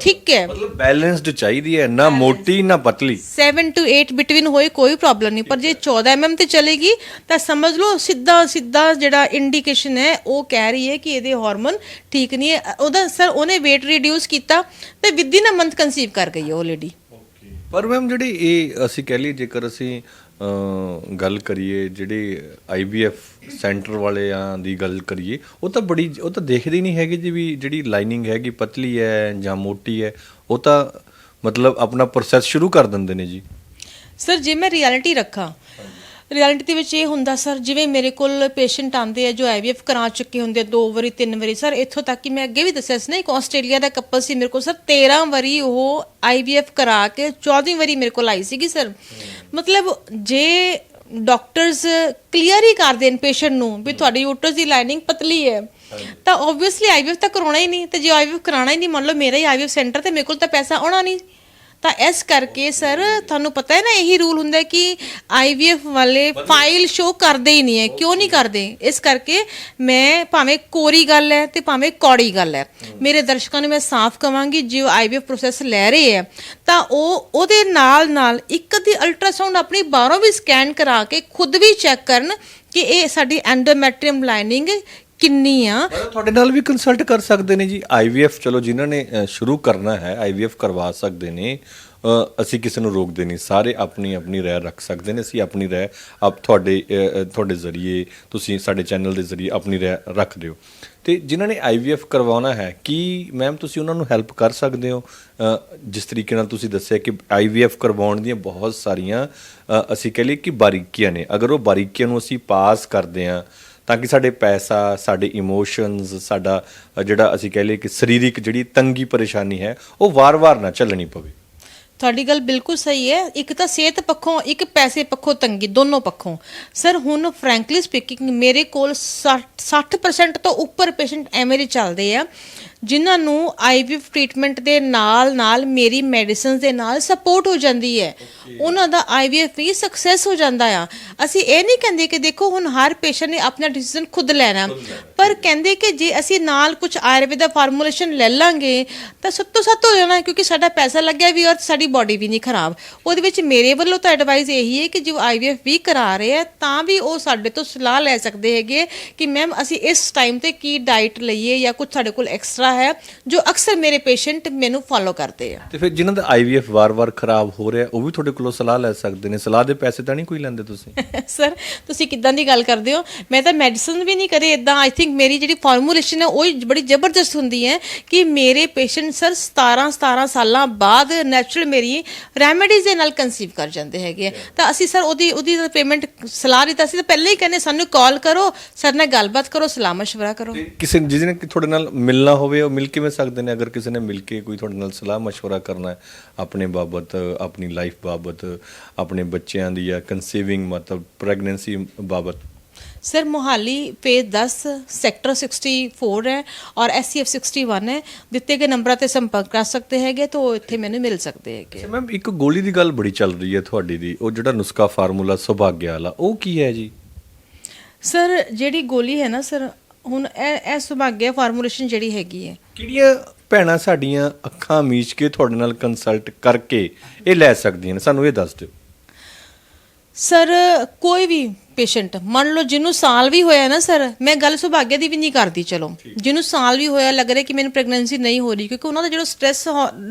ਠੀਕ ਹੈ। ਮਤਲਬ ਬੈਲੈਂਸਡ ਚਾਹੀਦੀ ਹੈ ਨਾ ਮੋਟੀ ਨਾ ਪਤਲੀ। 7 ਟੂ 8 ਬਿਟਵੀਨ ਹੋਏ ਕੋਈ ਪ੍ਰੋਬਲਮ ਨਹੀਂ ਪਰ ਜੇ 14 mm ਤੇ ਚਲੇਗੀ ਤਾਂ ਸਮਝ ਲਓ ਸਿੱਧਾ ਸਿੱਧਾ ਜਿਹੜਾ ਇੰਡੀਕੇਸ਼ਨ ਹੈ ਉਹ ਕਹਿ ਰਹੀ ਹੈ ਕਿ ਇਹਦੇ ਹਾਰਮੋਨ ਠੀਕ ਨਹੀਂ ਹੈ। ਉਹਦਾ ਸਰ ਉਹਨੇ weight ਰਿਡਿਊਸ ਕੀਤਾ ਤੇ within a month conceive ਕਰ ਗਈ ਹੈ ਉਹ ਲੇਡੀ ਪਰ ਮੈਮ ਜਿਹੜੀ ਇਹ ਅਸੀਂ ਕਹਿ ਲਈ ਜੇਕਰ ਅਸੀਂ ਗੱਲ ਕਰੀਏ, ਜਿਹੜੇ ਆਈਵੀਐਫ ਸੈਂਟਰ ਵਾਲਿਆਂ ਦੀ ਗੱਲ ਕਰੀਏ, ਉਹ ਤਾਂ ਬੜੀ, ਉਹ ਤਾਂ ਦੇਖਦੇ ਹੀ ਨਹੀਂ ਹੈਗੇ ਜੀ ਵੀ ਜਿਹੜੀ ਲਾਈਨਿੰਗ ਹੈਗੀ ਪਤਲੀ ਹੈ ਜਾਂ ਮੋਟੀ ਹੈ, ਉਹ ਤਾਂ ਮਤਲਬ ਆਪਣਾ ਪ੍ਰੋਸੈਸ ਸ਼ੁਰੂ ਕਰ ਦਿੰਦੇ ਨੇ ਜੀ। ਸਰ ਜੇ ਮੈਂ ਰਿਐਲਿਟੀ ਰੱਖਾਂ ਰਿਐਲਿਟੀ ਦੇ ਵਿੱਚ ਇਹ ਹੁੰਦਾ ਸਰ ਜਿਵੇਂ ਮੇਰੇ ਕੋਲ ਪੇਸ਼ੈਂਟ ਆਉਂਦੇ ਆ ਜੋ ਆਈਵੀਐਫ ਕਰਾ ਚੁੱਕੇ ਹੁੰਦੇ ਦੋ ਵਾਰੀ, ਤਿੰਨ ਵਾਰੀ ਸਰ ਇੱਥੋਂ ਤੱਕ ਕਿ ਮੈਂ ਅੱਗੇ ਵੀ ਦੱਸਿਆ ਸੀ ਨਾ, ਇੱਕ ਆਸਟ੍ਰੇਲੀਆ ਦਾ ਕਪਲ ਸੀ ਮੇਰੇ ਕੋਲ ਸਰ 13 ਵਾਰੀ ਉਹ ਆਈਵੀਐਫ ਕਰਾ ਕੇ 14ਵੀਂ ਵਾਰੀ ਮੇਰੇ ਕੋਲ ਆਈ ਸੀਗੀ ਸਰ ਮਤਲਬ ਜੇ ਡਾਕਟਰਸ ਕਲੀਅਰ ਹੀ ਕਰ ਦੇਣ ਪੇਸ਼ੈਂਟ ਨੂੰ ਵੀ ਤੁਹਾਡੀ ਯੂਟਰਸ ਦੀ ਲਾਈਨਿੰਗ ਪਤਲੀ ਹੈ ਤਾਂ ਆਬਵੀਅਸਲੀ ਆਈਵੀਐਫ ਤਾਂ ਕਰਾਉਣਾ ਹੀ ਨਹੀਂ ਤੇ ਜੇ ਆਈਵੀਐਫ ਕਰਾਉਣਾ ਹੀ ਨਹੀਂ ਮੰਨ ਲਓ ਮੇਰਾ ਹੀ ਆਈਵੀਐਫ ਸੈਂਟਰ ਤੇ ਮੇਰੇ ਕੋਲ ਤਾਂ ਪੈਸਾ ਆਉਣਾ ਨਹੀਂ। ਤਾਂ ਇਸ ਕਰਕੇ ਸਰ ਤੁਹਾਨੂੰ ਪਤਾ ਹੈ ਨਾ ਇਹੀ ਰੂਲ ਹੁੰਦਾ ਹੈ ਕਿ ਆਈਵੀਐਫ ਵਾਲੇ ਫਾਈਲ ਸ਼ੋ ਕਰਦੇ ਹੀ ਨਹੀਂ ਹੈ। ਕਿਉਂ ਨਹੀਂ ਕਰਦੇ? ਇਸ ਕਰਕੇ ਮੈਂ ਭਾਵੇਂ ਕੋਰੀ ਗੱਲ ਹੈ ਤੇ ਭਾਵੇਂ ਕੌੜੀ ਗੱਲ ਹੈ। ਮੇਰੇ ਦਰਸ਼ਕਾਂ ਨੂੰ ਮੈਂ ਸਾਫ਼ ਕਵਾਂਗੀ ਜੇ ਆਈਵੀਐਫ ਪ੍ਰੋਸੈਸ ਲੈ ਰਹੇ ਹੈ ਤਾਂ ਉਹ ਉਹਦੇ ਨਾਲ ਨਾਲ ਇੱਕ ਦੀ ਅਲਟਰਾਸਾਊਂਡ ਆਪਣੀ ਬਾਹਰੋਂ ਵੀ ਸਕੈਨ ਕਰਾ ਕੇ ਖੁਦ ਵੀ ਚੈੱਕ ਕਰਨ ਕਿ ਇਹ ਸਾਡੀ ਐਂਡੋਮੈਟ੍ਰੀਅਮ ਲਾਈਨਿੰਗ ਕਿੰਨੀ ਆ? ਤੁਹਾਡੇ ਨਾਲ ਵੀ ਕੰਸਲਟ ਕਰ ਸਕਦੇ ਨੇ ਜੀ। ਆਈਵੀਐਫ ਚਲੋ ਜਿਨ੍ਹਾਂ ਨੇ ਅ, ਸ਼ੁਰੂ ਕਰਨਾ ਹੈ ਆਈਵੀਐਫ ਕਰਵਾ ਸਕਦੇ ਨੇ ਅ, ਅਸੀਂ ਕਿਸੇ ਨੂੰ ਰੋਕਦੇ ਨਹੀਂ। ਸਾਰੇ ਆਪਣੀ ਆਪਣੀ ਰਾਏ ਰੱਖ ਸਕਦੇ ਨੇ। ਅਸੀਂ ਆਪਣੀ ਰਾਏ ਆਪ ਤੁਹਾਡੇ ਅ, ਅ, ਤੁਹਾਡੇ ਜ਼ਰੀਏ ਤੁਸੀਂ ਸਾਡੇ ਚੈਨਲ ਦੇ ਜ਼ਰੀਏ ਆਪਣੀ ਰਾਏ ਰੱਖ ਦਿਓ। ਤੇ ਜਿਨ੍ਹਾਂ ਨੇ ਆਈਵੀਐਫ ਕਰਵਾਉਣਾ ਹੈ ਕੀ ਮੈਮ ਤੁਸੀਂ ਉਹਨਾਂ ਨੂੰ ਹੈਲਪ ਕਰ ਸਕਦੇ ਹੋ? ਅ, ਜਿਸ ਤਰੀਕੇ ਨਾਲ ਤੁਸੀਂ ਦੱਸਿਆ ਕਿ ਆਈਵੀਐਫ ਕਰਵਾਉਣ ਦੀਆਂ ਬਹੁਤ ਸਾਰੀਆਂ ਅ, ਅਸੀਂ ਕਹ ਲਈਏ ਕਿ ਬਾਰੀਕੀਆਂ ਨੇ। ਅਗਰ ਉਹ ਬਾਰੀਕੀਆਂ ਨੂੰ ਅਸੀਂ ਪਾਸ ਕਰਦੇ ਹਾਂ ਤਾਂ ਕਿ ਸਾਡੇ ਪੈਸਾ, ਸਾਡੇ ਇਮੋਸ਼ਨਸ ਸਾਡਾ ਜਿਹੜਾ ਅਸੀਂ ਕਹਿ ਲਈਏ ਕਿ ਸਰੀਰਕ ਜਿਹੜੀ ਤੰਗੀ ਪਰੇਸ਼ਾਨੀ ਹੈ, ਉਹ ਵਾਰ-ਵਾਰ ਨਾ ਝੱਲਣੀ ਪਵੇ। ਤੁਹਾਡੀ ਗੱਲ ਬਿਲਕੁਲ ਸਹੀ ਹੈ। ਇੱਕ ਤਾਂ ਸਿਹਤ ਪੱਖੋਂ, ਇੱਕ ਪੈਸੇ ਪੱਖੋਂ ਤੰਗੀ, ਦੋਨੋਂ ਪੱਖੋਂ। ਸਰ ਹੁਣ ਫ੍ਰੈਂਕਲੀ ਸਪੀਕਿੰਗ ਮੇਰੇ ਕੋਲ 60 60% ਤੋਂ ਉੱਪਰ ਪੇਸ਼ੈਂਟ ਐਵੇਂ ਦੇ ਚੱਲਦੇ ਆ। ਜਿਨ੍ਹਾਂ ਨੂੰ ਆਈਵੀਐਫ ਟ੍ਰੀਟਮੈਂਟ ਦੇ ਨਾਲ ਨਾਲ ਮੇਰੀ ਮੈਡੀਸਿਨਸ ਦੇ ਨਾਲ ਸਪੋਰਟ ਹੋ ਜਾਂਦੀ ਹੈ। ਉਹਨਾਂ ਦਾ ਆਈਵੀਐਫ ਵੀ ਸਕਸੈਸ ਹੋ ਜਾਂਦਾ ਆ। ਅਸੀਂ ਇਹ ਨਹੀਂ ਕਹਿੰਦੇ ਕਿ ਦੇਖੋ ਹੁਣ ਹਰ ਪੇਸ਼ੈਂਟ ਨੇ ਆਪਣਾ ਡਿਸੀਜਨ ਖੁਦ ਲੈਣਾ। ਪਰ ਕਹਿੰਦੇ ਕਿ ਜੇ ਅਸੀਂ ਨਾਲ ਕੁਝ ਆਯੁਰਵੇਦਾ ਫਾਰਮੂਲੇਸ਼ਨ ਲੈ ਲਾਂਗੇ ਤਾਂ ਸੱਤੋ ਸੱਤ ਹੋ ਜਾਣਾ ਕਿਉਂਕਿ ਸਾਡਾ ਪੈਸਾ ਲੱਗਿਆ ਵੀ ਔਰ ਸਾਡੀ ਬਾਡੀ ਵੀ ਨਹੀਂ ਖਰਾਬ। ਉਹਦੇ ਵਿੱਚ ਮੇਰੇ ਵੱਲੋਂ ਤਾਂ ਐਡਵਾਈਸ ਇਹੀ ਹੈ ਕਿ ਜੋ ਆਈਵੀਐਫ ਵੀ ਕਰਾ ਰਹੇ ਆ ਤਾਂ ਵੀ ਉਹ ਸਾਡੇ ਤੋਂ ਸਲਾਹ ਲੈ ਸਕਦੇ ਹੈਗੇ ਕਿ ਮੈਮ ਅਸੀਂ ਇਸ ਟਾਈਮ ਤੇ ਕੀ ਡਾਈਟ ਲਈਏ ਜਾਂ ਕੁਝ ਸਾਡੇ ਕੋਲ ਐਕਸਟਰਾ ਹੈ ਜੋ ਅਕਸਰ ਮੇਰੇ ਪੇਸ਼ੈਂਟ ਮੈਨੂੰ ਫੋਲੋ ਕਰਦੇ ਆ। ਤੇ ਫਿਰ ਜਿਨ੍ਹਾਂ ਦਾ ਆਈਵੀਐਫ ਵਾਰ-ਵਾਰ ਖਰਾਬ ਹੋ ਰਿਹਾ ਉਹ ਵੀ ਤੁਹਾਡੇ ਕੋਲੋਂ ਸਲਾਹ ਲੈ ਸਕਦੇ ਨੇ। ਸਲਾਹ ਦੇ ਪੈਸੇ ਤਾਂ ਨਹੀਂ ਕੋਈ ਲੈਂਦੇ ਤੁਸੀਂ? ਸਰ ਤੁਸੀਂ ਕਿੱਦਾਂ ਦੀ ਗੱਲ ਕਰਦੇ ਹੋ? ਮੈਂ ਤਾਂ ਮੈਡੀਸਨ ਵੀ ਨਹੀਂ ਕਰੇ ਇਦਾਂ ਆਈ ਥਿੰਕ ਮੇਰੀ ਜਿਹੜੀ ਫਾਰਮੂਲੇਸ਼ਨ ਹੈ ਉਹ ਹੀ ਬੜੀ ਜ਼ਬਰਦਸਤ ਹੁੰਦੀ ਹੈ ਕਿ ਮੇਰੇ ਪੇਸ਼ੈਂਟ ਸਰ 17 17 ਸਾਲਾਂ ਬਾਅਦ ਨੈਚੁਰਲ ਮੇਰੀ ਰੈਮੇਡੀਜ਼ ਦੇ ਨਾਲ ਕਨਸੀਵ ਕਰ ਜਾਂਦੇ ਹੈਗੇ ਆ। ਤਾਂ ਅਸੀਂ ਸਰ ਉਹਦੀ ਉਹਦੀ ਪੇਮੈਂਟ ਸਲਾਹ ਦਿੱਤਾ ਸੀ। ਤਾਂ ਪਹਿਲਾਂ ਹੀ ਕਹਿੰਦੇ ਸਾਨੂੰ ਕਾਲ ਕਰੋ ਸਰ ਨਾਲ ਗੱਲਬਾਤ ਕਰੋ ਸਲਾਹ ਮਸ਼ਵਰਾ ਕਰੋ। ਤੇ ਕਿਸੇ ਜਿਹਨੇ ਕਿ ਤੁਹਾਡੇ ਨਾਲ ਮਿਲਣਾ ਹੋਵੇ ਉਹ ਮਿਲ ਕਿਵੇਂ ਸਕਦੇ ਨੇ ਅਗਰ ਕਿਸੇ ਨੇ ਮਿਲ ਕੇ ਕੋਈ ਤੁਹਾਡੇ ਨਾਲ ਸਲਾਹ مشورہ ਕਰਨਾ ਹੈ ਆਪਣੇ ਬਾਬਤ ਆਪਣੀ ਲਾਈਫ ਬਾਬਤ ਆਪਣੇ ਬੱਚਿਆਂ ਦੀ ਜਾਂ ਕਨਸੀਵਿੰਗ ਮਤਲਬ ਪ੍ਰੈਗਨੈਂਸੀ ਬਾਬਤ ਸਰ ਮੋਹਾਲੀ ਫੇਜ਼ 10 ਸੈਕਟਰ 64 ਹੈ ਔਰ ਐਸਸੀਐਫ 61 ਹੈ ਦਿੱਤੇ ਗਏ ਨੰਬਰਾਂ ਤੇ ਸੰਪਰਕ ਕਰ ਸਕਦੇ ਹੈਗੇ ਤਾਂ ਉਹ ਇੱਥੇ ਮੈਨੂੰ ਮਿਲ ਸਕਦੇ ਹੈਗੇ ਤੇ ਮੈਮ ਇੱਕ ਗੋਲੀ ਦੀ ਗੱਲ ਬੜੀ ਚੱਲ ਰਹੀ ਹੈ ਤੁਹਾਡੀ ਦੀ ਉਹ ਜਿਹੜਾ ਨੁਸਖਾ ਫਾਰਮੂਲਾ ਸੁਭਾਗਿਆ ਵਾਲਾ ਉਹ ਕੀ ਹੈ ਜੀ ਸਰ ਜਿਹੜੀ ਗੋਲੀ ਹੈ ਨਾ ਸਰ ਹੁਣ ਇਹ ਇਹ ਸੁਭਾਗਿਆ ਫਾਰਮੂਲੇਸ਼ਨ ਜਿਹੜੀ ਹੈਗੀ ਹੈ। ਕਿਹੜੀਆਂ ਭੈਣਾਂ ਸਾਡੀਆਂ ਅੱਖਾਂ ਮੀਚ ਕੇ ਤੁਹਾਡੇ ਨਾਲ ਕੰਸਲਟ ਕਰਕੇ ਇਹ ਲੈ ਸਕਦੀਆਂ ਨੇ? ਸਾਨੂੰ ਇਹ ਦੱਸ ਦਿਓ। ਸਰ ਕੋਈ ਵੀ ਪੇਸ਼ੈਂਟ ਮੰਨ ਲਓ ਜਿਹਨੂੰ ਸਾਲ ਵੀ ਹੋਇਆ ਨਾ ਸਰ ਮੈਂ ਗੱਲ ਸੁਭਾਗਿਆ ਦੀ ਵੀ ਨਹੀਂ ਕਰਦੀ ਚਲੋ। ਜਿਹਨੂੰ ਸਾਲ ਵੀ ਹੋਇਆ ਲੱਗ ਰਿਹਾ ਕਿ ਮੈਨੂੰ ਪ੍ਰੈਗਨੈਂਸੀ ਨਹੀਂ ਹੋ ਰਹੀ ਕਿਉਂਕਿ ਉਹਨਾਂ ਦਾ ਜਿਹੜਾ ਸਟ੍ਰੈਸ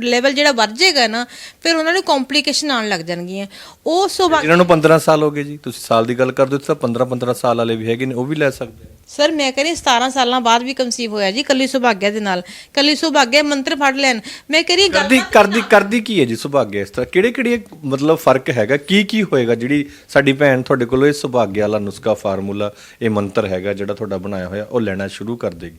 ਲੈਵਲ ਜਿਹੜਾ ਵੱਧ ਜਾਏਗਾ ਨਾ ਫਿਰ ਉਹਨਾਂ ਨੂੰ ਕੰਪਲਿਕੇਸ਼ਨ ਆਉਣ ਲੱਗ ਜਾਣਗੀਆਂ। ਉਹ ਸੁਭਾਗ ਜਿਨ੍ਹਾਂ ਨੂੰ 15 ਸਾਲ ਹੋ ਗਏ ਜੀ। ਤੁਸੀਂ ਸਾਲ ਦੀ ਗੱਲ ਕਰਦੇ ਹੋ ਤਾਂ 15 15 ਸਾਲ ਵਾਲੇ ਵੀ ਹੈਗੇ ਨੇ ਉਹ ਵੀ ਲੈ ਸਕਦੇ ਨੇ ਸਰ ਮੈਂ ਕਹਿੰਦੀ 17 ਸਾਲਾਂ ਬਾਅਦ ਵੀ ਕਨਸੀਵ ਹੋਇਆ ਜੀ ਕੱਲੀ ਸੁਭਾਗਿਆ ਦੇ ਨਾਲ। ਕੱਲੀ ਸੁਭਾਗਿਆ ਮੰਤਰ ਫੜ ਲੈਣ। ਮੈਂ ਕਹਿੰਦੀ ਗੱਲ ਕਰਦੀ ਕਰਦੀ ਕਰਦੀ ਕੀ ਹੈ ਜੀ ਸੁਭਾਗਿਆ ਇਸ ਤਰ੍ਹਾਂ? ਕਿਹੜੇ ਕਿਹੜੇ ਮਤਲਬ ਫ਼ਰਕ ਹੈਗਾ? ਕੀ ਕੀ ਹੋਏਗਾ? ਜਿਹੜੀ ਸਾਡੀ ਭੈਣ ਤੁਹਾਡੇ ਕੋਲੋਂ ਇਹ ਸੁਭਾਗਿਆ ਵਾਲਾ ਨੁਸਖਾ ਫਾਰਮੂਲਾ, ਇਹ ਮੰਤਰ ਹੈਗਾ ਜਿਹੜਾ ਤੁਹਾਡਾ ਬਣਾਇਆ ਹੋਇਆ, ਉਹ ਲੈਣਾ ਸ਼ੁਰੂ ਕਰ ਦੇਗੀ।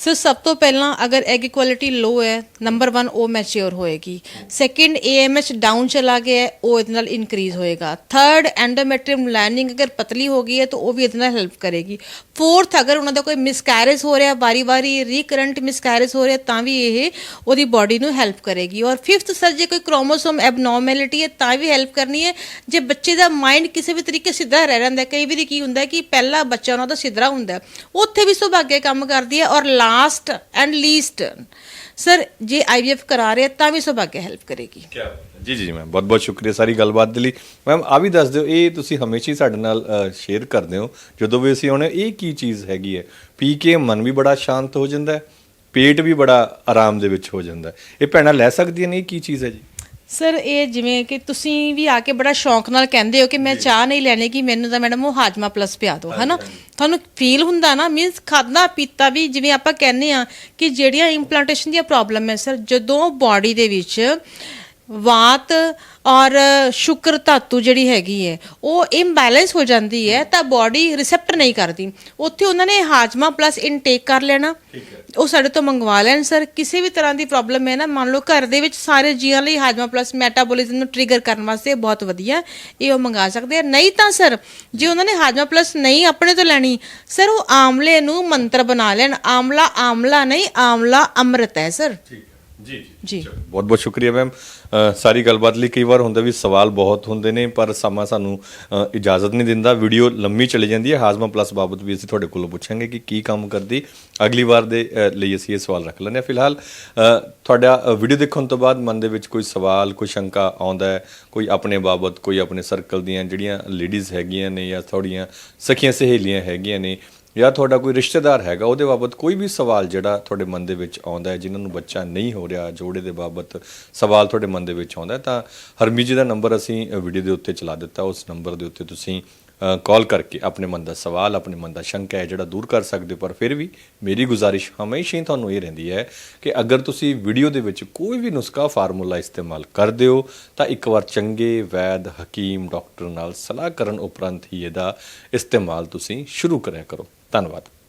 ਸਰ ਸਭ ਤੋਂ ਪਹਿਲਾਂ ਅਗਰ ਐਗ ਕੁਆਲਿਟੀ ਲੋ ਹੈ ਨੰਬਰ 1 ਉਹ ਮੈਚਿਓਰ ਹੋਏਗੀ ਸੈਕਿੰਡ ਏਐਮਐਚ ਡਾਊਨ ਚਲਾ ਗਿਆ ਉਹ ਇਹਦੇ ਨਾਲ ਇਨਕਰੀਜ਼ ਹੋਏਗਾ ਥਰਡ ਐਂਡੋਮੈਟ੍ਰੀਅਮ ਲਾਈਨਿੰਗ ਅਗਰ ਪਤਲੀ ਹੋ ਗਈ ਹੈ ਤਾਂ ਉਹ ਵੀ ਇਹਦੇ ਨਾਲ ਹੈਲਪ ਕਰੇਗੀ ਫੋਰਥ ਅਗਰ ਉਹਨਾਂ ਦਾ ਕੋਈ ਮਿਸਕੈਰੇਜ ਹੋ ਰਿਹਾ ਵਾਰੀ-ਵਾਰੀ ਰੀਕਰੈਂਟ ਮਿਸਕੈਰੇਜ ਹੋ ਰਿਹਾ ਤਾਂ ਵੀ ਇਹ ਉਹਦੀ ਬਾਡੀ ਨੂੰ ਹੈਲਪ ਕਰੇਗੀ ਔਰ ਫਿਫਥ ਸਰ ਜੇ ਕੋਈ ਕ੍ਰੋਮੋਸੋਮ ਐਬਨੋਰਮੈਲਿਟੀ ਹੈ ਤਾਂ ਵੀ ਹੈਲਪ ਕਰਨੀ ਹੈ ਜੇ ਬੱਚੇ ਦਾ ਮਾਈਂਡ ਕਿਸੇ ਵੀ ਤਰੀਕੇ ਸਿੱਧਾ ਰਹਿ ਜਾਂਦਾ ਕਈ ਵਾਰੀ ਕੀ ਹੁੰਦਾ ਕਿ ਪਹਿਲਾ ਬੱਚਾ ਉਹਨਾਂ ਦਾ ਸਿੱਧਰਾ ਹੁੰਦਾ ਹੈ ਉੱਥੇ ਵੀ ਸੁਭਾਗੇ ਕੰਮ ਕਰਦੀ ਹੈ ਔਰ ਲਾਸਟ ਐਂਡ ਲੀਸਟ ਸਰ ਜੇ ਆਈਵੀਐਫ ਕਰਾ ਰਹੇ, ਤਾਂ ਵੀ ਸੁਭਾਗੇ ਹੈਲਪ ਕਰੇਗੀ। ਜੀ ਜੀ ਮੈਮ ਬਹੁਤ ਬਹੁਤ ਸ਼ੁਕਰੀਆ ਸਾਰੀ ਗੱਲਬਾਤ ਦੇ ਲਈ। ਮੈਮ ਆ ਵੀ ਦੱਸ ਦਿਓ, ਇਹ ਤੁਸੀਂ ਹਮੇਸ਼ਾ ਹੀ ਸਾਡੇ ਨਾਲ ਸ਼ੇਅਰ ਕਰਦੇ ਹੋ। ਜਦੋਂ ਵੀ ਅਸੀਂ ਆਉਣੇ ਇਹ ਕੀ ਚੀਜ਼ ਹੈਗੀ ਹੈ? ਪੀ ਕੇ ਮਨ ਵੀ ਬੜਾ ਸ਼ਾਂਤ ਹੋ ਜਾਂਦਾ ਹੈ, ਪੇਟ ਵੀ ਬੜਾ ਆਰਾਮ ਦੇ ਵਿੱਚ ਹੋ ਜਾਂਦਾ ਹੈ। ਇਹ ਭੈਣਾਂ ਲੈ ਸਕਦੀਆਂ ਨੇ, ਇਹ ਕੀ ਚੀਜ਼ ਹੈ ਜੀ? ਸਰ ਇਹ ਜਿਵੇਂ ਕਿ ਤੁਸੀਂ ਵੀ ਆ ਕੇ ਬੜਾ ਸ਼ੌਂਕ ਨਾਲ ਕਹਿੰਦੇ ਹੋ ਕਿ ਮੈਂ ਚਾਹ ਨਹੀਂ ਲੈਣੀ ਕਿ ਮੈਨੂੰ ਤਾਂ ਮੈਡਮ ਉਹ ਹਾਜਮਾ ਪਲੱਸ ਪਿਆ ਦਿਓ ਹਨਾ? ਤੁਹਾਨੂੰ ਫੀਲ ਹੁੰਦਾ ਨਾ ਮੀਨਸ ਖਾਦਾ ਪੀਤਾ ਵੀ ਜਿਵੇਂ ਆਪਾਂ ਕਹਿੰਦੇ ਆ ਕਿ ਜਿਹੜੀਆਂ ਇੰਪਲਾਂਟੇਸ਼ਨ ਦੀਆਂ ਪ੍ਰੋਬਲਮ ਹੈ ਸਰ ਜਦੋਂ ਬਾਡੀ ਦੇ ਵਿੱਚ ਵਾਤ ਔਰ ਸ਼ੁਕਰ ਧਾਤੂ ਜਿਹੜੀ ਹੈਗੀ ਹੈ ਉਹ ਇੰਬੈਲੈਂਸ ਹੋ ਜਾਂਦੀ ਹੈ ਤਾਂ ਬਾਡੀ ਰਿਸੈਪਟ ਨਹੀਂ ਕਰਦੀ। ਉੱਥੇ ਉਹਨਾਂ ਨੇ ਹਾਜਮਾ ਪਲੱਸ ਇਨਟੇਕ ਕਰ ਲੈਣਾ। ਉਹ ਸਾਡੇ ਤੋਂ ਮੰਗਵਾ ਲੈਣ ਸਰ ਕਿਸੇ ਵੀ ਤਰ੍ਹਾਂ ਦੀ ਪ੍ਰੋਬਲਮ ਹੈ ਨਾ ਮੰਨ ਲਓ ਘਰ ਦੇ ਵਿੱਚ ਸਾਰੇ ਜੀਆਂ ਲਈ ਹਾਜਮਾ ਪਲੱਸ ਮੈਟਾਬੋਲਿਜ਼ਮ ਨੂੰ ਟ੍ਰਿਗਰ ਕਰਨ ਵਾਸਤੇ ਬਹੁਤ ਵਧੀਆ ਇਹ ਉਹ ਮੰਗਾ ਸਕਦੇ ਆ। ਨਹੀਂ ਤਾਂ ਸਰ ਜੇ ਉਹਨਾਂ ਨੇ ਹਾਜਮਾ ਪਲੱਸ ਨਹੀਂ ਆਪਣੇ ਤੋਂ ਲੈਣੀ ਸਰ ਉਹ ਆਮਲੇ ਨੂੰ ਮੰਤਰ ਬਣਾ ਲੈਣ। ਆਮਲਾ ਆਮਲਾ ਨਹੀਂ ਆਮਲਾ ਅੰਮ੍ਰਿਤ ਹੈ ਸਰ ਜੀ ਜੀ ਬਹੁਤ ਬਹੁਤ ਸ਼ੁਕਰੀਆ ਮੈਮ। ਸਾਰੀ ਗੱਲਬਾਤ ਲਈ ਕਈ ਵਾਰ ਹੁੰਦਾ ਵੀ ਸਵਾਲ ਬਹੁਤ ਹੁੰਦੇ ਨੇ ਪਰ ਸਮਾਂ ਸਾਨੂੰ ਇਜਾਜ਼ਤ ਨਹੀਂ ਦਿੰਦਾ। ਵੀਡੀਓ ਲੰਮੀ ਚਲੀ ਜਾਂਦੀ ਹੈ। ਹਾਜ਼ਮਾ ਪਲੱਸ ਬਾਬਤ ਵੀ ਅਸੀਂ ਤੁਹਾਡੇ ਕੋਲੋਂ ਪੁੱਛਾਂਗੇ ਕਿ ਕੀ ਕੰਮ ਕਰਦੀ। ਅਗਲੀ ਵਾਰ ਦੇ ਲਈ ਅਸੀਂ ਇਹ ਸਵਾਲ ਰੱਖ ਲੈਂਦੇ ਹਾਂ। ਫਿਲਹਾਲ ਤੁਹਾਡਾ ਵੀਡੀਓ ਦੇਖਣ ਤੋਂ ਬਾਅਦ ਮਨ ਦੇ ਵਿੱਚ ਕੋਈ ਸਵਾਲ ਕੋਈ ਸ਼ੰਕਾ ਆਉਂਦਾ ਹੈ? ਕੋਈ ਆਪਣੇ ਬਾਬਤ ਕੋਈ ਆਪਣੇ ਸਰਕਲ ਦੀਆਂ ਜਿਹੜੀਆਂ ਲੇਡੀਜ਼ ਹੈਗੀਆਂ ਨੇ ਜਾਂ ਥੋੜੀਆਂ ਸਖੀਆਂ ਸਹੇਲੀਆਂ ਹੈਗੀਆਂ ਨੇ ਜਾਂ ਤੁਹਾਡਾ ਕੋਈ ਰਿਸ਼ਤੇਦਾਰ ਹੈਗਾ, ਉਹਦੇ ਬਾਬਤ ਕੋਈ ਵੀ ਸਵਾਲ ਜਿਹੜਾ ਤੁਹਾਡੇ ਮਨ ਦੇ ਵਿੱਚ ਆਉਂਦਾ ਹੈ, ਜਿਨ੍ਹਾਂ ਨੂੰ ਬੱਚਾ ਨਹੀਂ ਹੋ ਰਿਹਾ, ਜੋੜੇ ਦੇ ਬਾਬਤ ਸਵਾਲ ਤੁਹਾਡੇ ਮਨ ਦੇ ਵਿੱਚ ਆਉਂਦਾ ਤਾਂ ਹਰਮੀਤ ਜੀ ਦਾ ਨੰਬਰ ਅਸੀਂ ਵੀਡੀਓ ਦੇ ਉੱਤੇ ਚਲਾ ਦਿੱਤਾ। ਉਸ ਨੰਬਰ ਦੇ ਉੱਤੇ ਤੁਸੀਂ ਕਾਲ ਕਰਕੇ ਆਪਣੇ ਮਨ ਦਾ ਸਵਾਲ, ਆਪਣੇ ਮਨ ਦਾ ਸ਼ੰਕਾ ਹੈ ਜਿਹੜਾ ਦੂਰ ਕਰ ਸਕਦੇ ਹੋ, ਪਰ ਫਿਰ ਵੀ ਮੇਰੀ ਗੁਜ਼ਾਰਿਸ਼ ਹਮੇਸ਼ਾ ਹੀ ਤੁਹਾਨੂੰ ਇਹ ਰਹਿੰਦੀ ਹੈ ਕਿ ਅਗਰ ਤੁਸੀਂ ਵੀਡੀਓ ਦੇ ਵਿੱਚ ਕੋਈ ਵੀ ਨੁਸਖਾ ਫਾਰਮੂਲਾ ਇਸਤੇਮਾਲ ਕਰਦੇ ਹੋ, ਤਾਂ ਇੱਕ ਵਾਰ ਚੰਗੇ, ਵੈਦ, ਹਕੀਮ, ਡਾਕਟਰ ਨਾਲ ਸਲਾਹ ਕਰਨ ਉਪਰੰਤ ਹੀ ਇਹਦਾ ਇਸਤੇਮਾਲ ਤੁਸੀਂ ਸ਼ੁਰੂ ਕਰਿਆ ਕਰੋ। ਧੰਨਵਾਦ